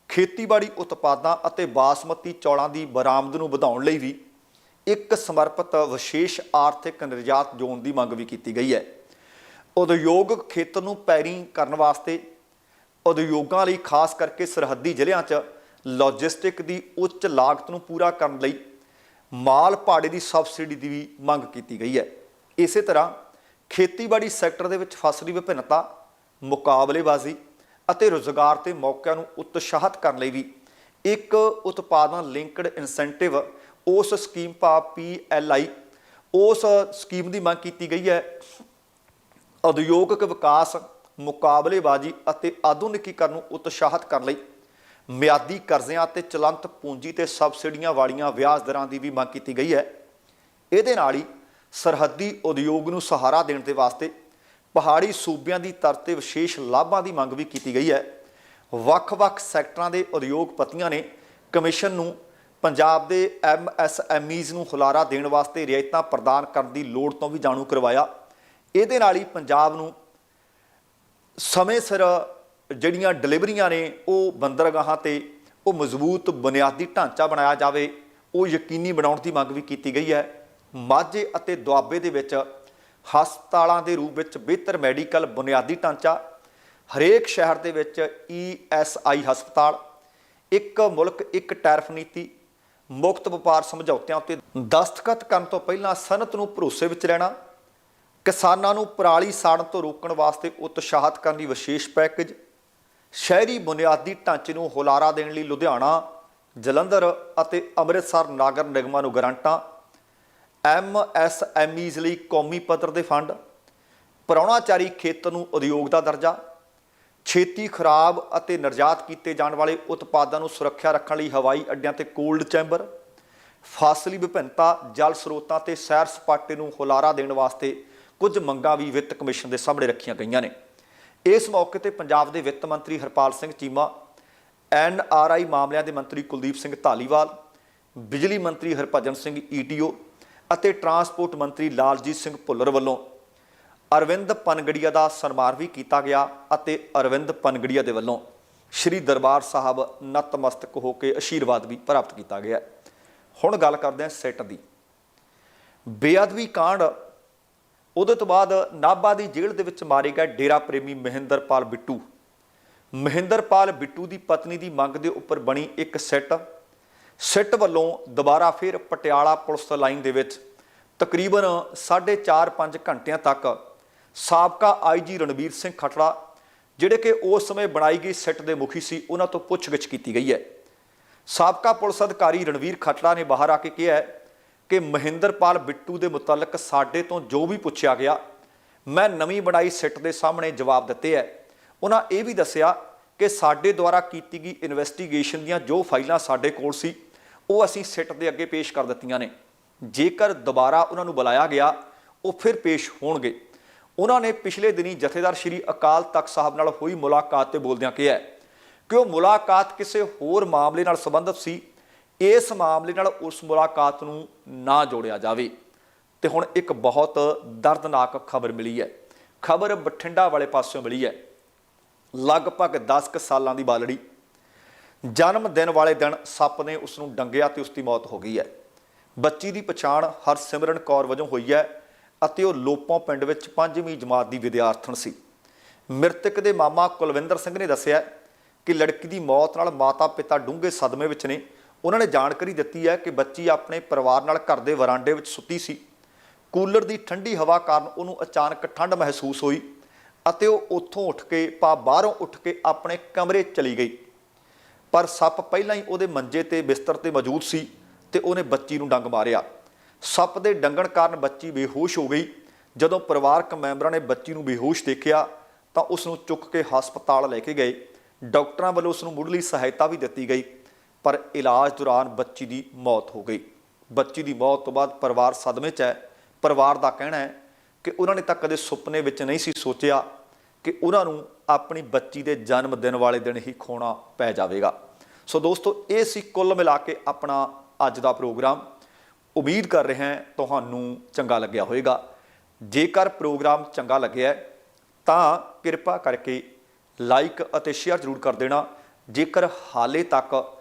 ਖੇਤੀਬਾੜੀ ਉਤਪਾਦਾਂ ਅਤੇ ਬਾਸਮਤੀ ਚੌਲਾਂ ਦੀ ਬਰਾਮਦ ਨੂੰ ਵਧਾਉਣ ਲਈ ਵੀ ਇੱਕ ਸਮਰਪਿਤ ਵਿਸ਼ੇਸ਼ ਆਰਥਿਕ ਨਿਰਯਾਤ ਜ਼ੋਨ ਦੀ ਮੰਗ ਵੀ ਕੀਤੀ ਗਈ ਹੈ। ਉਦਯੋਗਿਕ ਖੇਤਰ ਨੂੰ ਪੈਰੀ ਕਰਨ ਵਾਸਤੇ ਉਦਯੋਗਾਂ ਲਈ ਖਾਸ ਕਰਕੇ ਸਰਹੱਦੀ ਜ਼ਿਲ੍ਹਿਆਂ 'ਚ ਲੌਜਿਸਟਿਕ ਦੀ ਉੱਚ ਲਾਗਤ ਨੂੰ ਪੂਰਾ ਕਰਨ ਲਈ ਮਾਲ ਭਾੜੇ ਦੀ ਸਬਸਿਡੀ ਦੀ ਵੀ ਮੰਗ ਕੀਤੀ ਗਈ ਹੈ। ਇਸੇ ਤਰ੍ਹਾਂ ਖੇਤੀਬਾੜੀ ਸੈਕਟਰ ਦੇ ਵਿੱਚ ਫਸਲੀ ਵਿਭਿੰਨਤਾ, ਮੁਕਾਬਲੇਬਾਜ਼ੀ ਅਤੇ ਰੋਜ਼ਗਾਰ ਤੇ ਮੌਕਿਆਂ ਨੂੰ ਉਤਸ਼ਾਹਿਤ ਕਰਨ ਲਈ ਵੀ ਇੱਕ ਉਤਪਾਦਨ ਲਿੰਕਡ ਇਨਸੈਂਟਿਵ ਉਸ ਸਕੀਮ ਪਾ ਪੀਐਲਆਈ ਉਸ ਸਕੀਮ ਦੀ ਮੰਗ ਕੀਤੀ ਗਈ ਹੈ। ਉਦਯੋਗਿਕ ਵਿਕਾਸ, ਮੁਕਾਬਲੇਬਾਜ਼ੀ ਅਤੇ ਆਧੁਨਿਕੀਕਰਨ ਨੂੰ ਉਤਸ਼ਾਹਿਤ ਕਰਨ ਲਈ ਮਿਆਦੀ ਕਰਜ਼ਿਆਂ ਤੇ ਚਲੰਤ ਪੂੰਜੀ ਤੇ ਸਬਸਿਡੀਆਂ ਵਾਲੀਆਂ ਵਿਆਜ ਦਰਾਂ ਦੀ ਵੀ ਮੰਗ ਕੀਤੀ ਗਈ ਹੈ। ਇਹਦੇ ਨਾਲ ਹੀ ਸਰਹੱਦੀ ਉਦਯੋਗ ਨੂੰ ਸਹਾਰਾ ਦੇਣ ਦੇ ਵਾਸਤੇ ਪਹਾੜੀ ਸੂਬਿਆਂ ਦੀ ਤਰ ਤੇ ਵਿਸ਼ੇਸ਼ ਲਾਭਾਂ ਦੀ ਮੰਗ ਵੀ ਕੀਤੀ ਗਈ ਹੈ। ਵੱਖ-ਵੱਖ ਸੈਕਟਰਾਂ ਦੇ ਉਦਯੋਗਪਤੀਆਂ ਨੇ ਕਮਿਸ਼ਨ ਨੂੰ ਪੰਜਾਬ ਦੇ ਐਮਐਸਐਮਈਜ਼ ਨੂੰ ਹੁਲਾਰਾ ਦੇਣ ਵਾਸਤੇ ਰਿਆਇਤਾਂ ਪ੍ਰਦਾਨ ਕਰਨ ਦੀ ਲੋੜ ਤੋਂ ਵੀ ਜਾਣੂ ਕਰਵਾਇਆ। ਇਹਦੇ ਨਾਲ ਹੀ ਪੰਜਾਬ ਨੂੰ ਸਮੇਂ ਸਿਰ ਜਿਹੜੀਆਂ ਡਿਲੀਵਰੀਆਂ ਨੇ ਉਹ ਬੰਦਰਗਾਹਾਂ ਤੇ ਉਹ ਮਜ਼ਬੂਤ ਬੁਨਿਆਦੀ ਢਾਂਚਾ ਬਣਾਇਆ ਜਾਵੇ, ਉਹ ਯਕੀਨੀ ਬਣਾਉਣ ਦੀ ਮੰਗ ਵੀ ਕੀਤੀ ਗਈ ਹੈ। ਮਾਝੇ ਅਤੇ ਦੁਆਬੇ ਦੇ ਵਿੱਚ ਹਸਪਤਾਲਾਂ ਦੇ ਰੂਪ ਵਿੱਚ ਬਿਹਤਰ ਮੈਡੀਕਲ ਬੁਨਿਆਦੀ ਢਾਂਚਾ, ਹਰੇਕ ਸ਼ਹਿਰ ਦੇ ਵਿੱਚ ਈਐਸਆਈ ਹਸਪਤਾਲ, ਇੱਕ ਮੁਲਕ, ਇੱਕ ਟੈਰਫ ਨੀਤੀ, ਮੁਕਤ ਵਪਾਰ ਸਮਝੌਤਿਆਂ ਉੱਤੇ ਦਸਤਖਤ ਕਰਨ ਤੋਂ ਪਹਿਲਾਂ ਸਨਅਤ ਨੂੰ ਭਰੋਸੇ ਵਿੱਚ ਰਹਿਣਾ ਕਿਸਾਨਾਂ ਨੂੰ ਪਰਾਲੀ ਸਾੜਨ ਤੋਂ ਰੋਕਣ ਵਾਸਤੇ ਉਤਸ਼ਾਹਿਤ ਕਰਨ ਲਈ ਵਿਸ਼ੇਸ਼ ਪੈਕੇਜ ਸ਼ਹਿਰੀ ਬੁਨਿਆਦੀ ਢਾਂਚੇ ਨੂੰ ਹੁਲਾਰਾ ਦੇਣ ਲਈ ਲੁਧਿਆਣਾ, ਜਲੰਧਰ ਅਤੇ ਅੰਮ੍ਰਿਤਸਰ ਨਾਗਰ ਨਿਗਮਾਂ ਨੂੰ ਗਰੰਟਾਂ। ਐਮਐਸਐਮਈਜ਼ ਲਈ ਕੌਮੀ ਪੱਧਰ ਦੇ ਫੰਡ। ਪ੍ਰਾਹੁਣਾਚਾਰੀ ਖੇਤਰ ਨੂੰ ਉਦਯੋਗ ਦਾ ਦਰਜਾ। ਛੇਤੀ ਖਰਾਬ ਅਤੇ ਨਿਰਯਾਤ ਕੀਤੇ ਜਾਣ ਵਾਲੇ ਉਤਪਾਦਾਂ ਨੂੰ ਸੁਰੱਖਿਆ ਰੱਖਣ ਲਈ ਹਵਾਈ ਅੱਡਿਆਂ ਤੇ ਕੋਲਡ ਚੈਂਬਰ। ਫਾਸਲੀ ਵਿਭਿੰਨਤਾ, ਜਲ ਸਰੋਤਾਂ ਤੇ ਸੈਰ ਸਪਾਟੇ ਨੂੰ ਹੁਲਾਰਾ ਦੇਣ ਵਾਸਤੇ ਕੁਝ ਮੰਗਾਂ ਵੀ ਵਿੱਤ ਕਮਿਸ਼ਨ ਦੇ ਸਾਹਮਣੇ ਰੱਖੀਆਂ ਗਈਆਂ ਨੇ। ਇਸ ਮੌਕੇ ਤੇ ਪੰਜਾਬ ਦੇ ਵਿੱਤ ਮੰਤਰੀ Harpal Singh Cheema, N R I ਮਾਮਲਿਆਂ ਦੇ ਮੰਤਰੀ ਕੁਲਦੀਪ ਸਿੰਘ ਧਾਲੀਵਾਲ, ਬਿਜਲੀ ਮੰਤਰੀ ਹਰਭਜਨ ਸਿੰਘ ਈਟੀਓ ਅਤੇ ਟਰਾਂਸਪੋਰਟ ਮੰਤਰੀ ਲਾਲਜੀਤ ਸਿੰਘ ਭੁੱਲਰ ਵੱਲੋਂ ਅਰਵਿੰਦ ਪਨਗੜੀਆ ਦਾ ਸਨਮਾਨ ਵੀ ਕੀਤਾ ਗਿਆ ਅਤੇ ਅਰਵਿੰਦ ਪਨਗੜੀਆ ਦੇ ਵੱਲੋਂ ਸ਼੍ਰੀ ਦਰਬਾਰ ਸਾਹਿਬ ਨਤਮਸਤਕ ਹੋ ਕੇ ਅਸ਼ੀਰਵਾਦ ਵੀ ਪ੍ਰਾਪਤ ਕੀਤਾ ਗਿਆ ਹੁਣ ਗੱਲ ਕਰਦੇ ਹਾਂ ਸਿੱਟ ਦੀ। ਬੇਅਦਬੀ ਕਾਂਡ ਉਹਦੇ ਤੋਂ ਬਾਅਦ ਨਾਭਾ ਦੀ ਜੇਲ੍ਹ ਦੇ ਵਿੱਚ ਮਾਰੇ ਗਏ ਡੇਰਾ ਪ੍ਰੇਮੀ ਮਹਿੰਦਰਪਾਲ ਬਿੱਟੂ। ਮਹਿੰਦਰਪਾਲ ਬਿੱਟੂ ਦੀ ਪਤਨੀ ਦੀ ਮੰਗ ਦੇ ਉੱਪਰ ਬਣੀ ਇੱਕ ਸੈੱਟ। ਸਿੱਟ ਵੱਲੋਂ ਦੁਬਾਰਾ ਫਿਰ ਪਟਿਆਲਾ ਪੁਲਿਸ ਲਾਈਨ ਦੇ ਵਿੱਚ ਤਕਰੀਬਨ 4.5 ਘੰਟਿਆਂ ਤੱਕ ਸਾਬਕਾ ਆਈਜੀ ਰਣਵੀਰ ਸਿੰਘ ਖਟੜਾ, ਜਿਹੜੇ ਕਿ ਉਸ ਸਮੇਂ ਬਣਾਈ ਗਈ ਸੈੱਟ ਦੇ ਮੁਖੀ ਸੀ, ਉਹਨਾਂ ਤੋਂ ਪੁੱਛਗਿੱਛ ਕੀਤੀ ਗਈ ਹੈ। ਸਾਬਕਾ ਪੁਲਿਸ ਅਧਿਕਾਰੀ ਰਣਵੀਰ ਖਟੜਾ ਨੇ ਬਾਹਰ ਆ ਕੇ ਕਿਹਾ ਹੈ ਕਿ ਮਹਿੰਦਰਪਾਲ ਬਿੱਟੂ ਦੇ ਮੁਤਲਕ ਸਾਡੇ ਤੋਂ ਜੋ ਵੀ ਪੁੱਛਿਆ ਗਿਆ, ਮੈਂ ਨਵੀਂ ਬਣਾਈ ਸਿੱਟ ਦੇ ਸਾਹਮਣੇ ਜਵਾਬ ਦਿੱਤੇ ਹੈ ਉਹਨਾਂ ਇਹ ਵੀ ਦੱਸਿਆ ਕਿ ਸਾਡੇ ਦੁਆਰਾ ਕੀਤੀ ਗਈ ਇਨਵੈਸਟੀਗੇਸ਼ਨ ਦੀਆਂ ਜੋ ਫਾਈਲਾਂ ਸਾਡੇ ਕੋਲ ਸੀ, ਉਹ ਅਸੀਂ ਸਿੱਟ ਦੇ ਅੱਗੇ ਪੇਸ਼ ਕਰ ਦਿੱਤੀਆਂ ਨੇ। ਜੇਕਰ ਦੁਬਾਰਾ ਉਹਨਾਂ ਨੂੰ ਬੁਲਾਇਆ ਗਿਆ, ਉਹ ਫਿਰ ਪੇਸ਼ ਹੋਣਗੇ। ਉਹਨਾਂ ਨੇ ਪਿਛਲੇ ਦਿਨੀ ਜਥੇਦਾਰ ਸ਼੍ਰੀ ਅਕਾਲ ਤਖਤ ਸਾਹਿਬ ਨਾਲ ਹੋਈ ਮੁਲਾਕਾਤ ਤੇ ਬੋਲਦਿਆਂ ਕਿਹਾ ਕਿ ਉਹ ਮੁਲਾਕਾਤ ਕਿਸੇ ਹੋਰ ਮਾਮਲੇ ਨਾਲ ਸੰਬੰਧਿਤ ਸੀ? ਇਸ ਮਾਮਲੇ ਨਾਲ ਉਸ ਮੁਲਾਕਾਤ ਨੂੰ ਨਾ ਜੋੜਿਆ ਜਾਵੇ। ਤੇ ਹੁਣ ਇੱਕ ਬਹੁਤ ਦਰਦਨਾਕ ਖਬਰ ਮਿਲੀ ਹੈ। ਖਬਰ ਬਠਿੰਡਾ ਵਾਲੇ ਪਾਸਿਓਂ ਮਿਲੀ ਹੈ। ਲਗਭਗ 10 ਕੁ ਸਾਲਾਂ ਦੀ ਬਾਲੜੀ। ਜਨਮ ਦਿਨ ਵਾਲੇ ਦਿਨ ਸੱਪ ਨੇ ਉਸ ਨੂੰ ਡੰਗਿਆ ਤੇ ਉਸ ਦੀ ਮੌਤ ਹੋ ਗਈ ਹੈ। ਬੱਚੀ ਦੀ ਪਛਾਣ ਹਰਸਿਮਰਨ ਕੌਰ ਵਜੋਂ ਹੋਈ ਹੈ ਅਤੇ ਉਹ ਲੋਪੋਂ ਪਿੰਡ ਵਿੱਚ 5ਵੀਂ ਜਮਾਤ ਦੀ ਵਿਦਿਆਰਥਣ ਸੀ। ਮ੍ਰਿਤਕ ਦੇ ਮਾਮਾ ਕੁਲਵਿੰਦਰ ਸਿੰਘ ਨੇ ਦੱਸਿਆ ਕਿ ਲੜਕੀ ਦੀ ਮੌਤ ਨਾਲ ਮਾਤਾ-ਪਿਤਾ ਡੂੰਘੇ ਸਦਮੇ ਵਿੱਚ ਨੇ ਉਹਨਾਂ ਨੇ ਜਾਣਕਾਰੀ ਦਿੱਤੀ ਹੈ ਕਿ ਬੱਚੀ ਆਪਣੇ ਪਰਿਵਾਰ ਨਾਲ ਘਰ ਦੇ ਵਰਾਂਡੇ ਵਿੱਚ ਸੁੱਤੀ ਸੀ। ਕੂਲਰ ਦੀ ਠੰਡੀ ਹਵਾ ਕਾਰਨ ਉਹਨੂੰ ਅਚਾਨਕ ਠੰਡ ਮਹਿਸੂਸ ਹੋਈ ਅਤੇ ਉਹ ਉੱਥੋਂ ਉੱਠ ਕੇ ਪਾ ਬਾਹਰੋਂ ਉੱਠ ਕੇ ਆਪਣੇ ਕਮਰੇ ਚਲੀ ਗਈ। ਪਰ ਸੱਪ ਪਹਿਲਾਂ ਹੀ ਉਹਦੇ ਮੰਜੇ ਤੇ ਬਿਸਤਰ ਤੇ ਮੌਜੂਦ ਸੀ ਤੇ ਉਹਨੇ ਬੱਚੀ ਨੂੰ ਡੰਗ ਮਾਰਿਆ। ਸੱਪ ਦੇ ਡੰਗਣ ਕਾਰਨ ਬੱਚੀ ਬੇਹੋਸ਼ ਹੋ ਗਈ। ਜਦੋਂ ਪਰਿਵਾਰਕ ਮੈਂਬਰਾਂ ਨੇ ਬੱਚੀ ਨੂੰ ਬੇਹੋਸ਼ ਦੇਖਿਆ ਤਾਂ ਉਸ ਨੂੰ ਚੁੱਕ ਕੇ ਹਸਪਤਾਲ ਲੈ ਕੇ ਗਏ। ਡਾਕਟਰਾਂ ਵੱਲੋਂ ਉਸ ਨੂੰ ਮੁੱਢਲੀ ਸਹਾਇਤਾ ਵੀ ਦਿੱਤੀ ਗਈ। ਪਰ ਇਲਾਜ ਦੌਰਾਨ ਬੱਚੀ ਦੀ ਮੌਤ ਹੋ ਗਈ। ਬੱਚੀ ਦੀ ਮੌਤ ਤੋਂ ਬਾਅਦ ਪਰਿਵਾਰ ਸਦਮੇ 'ਚ ਹੈ। ਪਰਿਵਾਰ ਦਾ ਕਹਿਣਾ ਹੈ ਕਿ ਉਹਨਾਂ ਨੇ ਤਾਂ ਕਦੇ ਸੁਪਨੇ ਵਿੱਚ ਨਹੀਂ ਸੀ ਸੋਚਿਆ ਕਿ ਉਹਨਾਂ ਨੂੰ ਆਪਣੀ ਬੱਚੀ ਦੇ ਜਨਮ ਦਿਨ ਵਾਲੇ ਦਿਨ ਹੀ ਖੋਣਾ ਪੈ ਜਾਵੇਗਾ। ਸੋ ਦੋਸਤੋ, ਇਹ ਸੀ ਕੁੱਲ ਮਿਲਾ ਕੇ ਆਪਣਾ ਅੱਜ ਦਾ ਪ੍ਰੋਗਰਾਮ। ਉਮੀਦ ਕਰ ਰਹੇ ਹਾਂ ਤੁਹਾਨੂੰ ਚੰਗਾ ਲੱਗਿਆ ਹੋਵੇਗਾ। ਜੇਕਰ ਪ੍ਰੋਗਰਾਮ ਚੰਗਾ ਲੱਗਿਆ ਤਾਂ ਕਿਰਪਾ ਕਰਕੇ ਲਾਈਕ ਅਤੇ ਸ਼ੇਅਰ ਜ਼ਰੂਰ ਕਰ ਦੇਣਾ। ਜੇਕਰ ਹਾਲੇ ਤੱਕ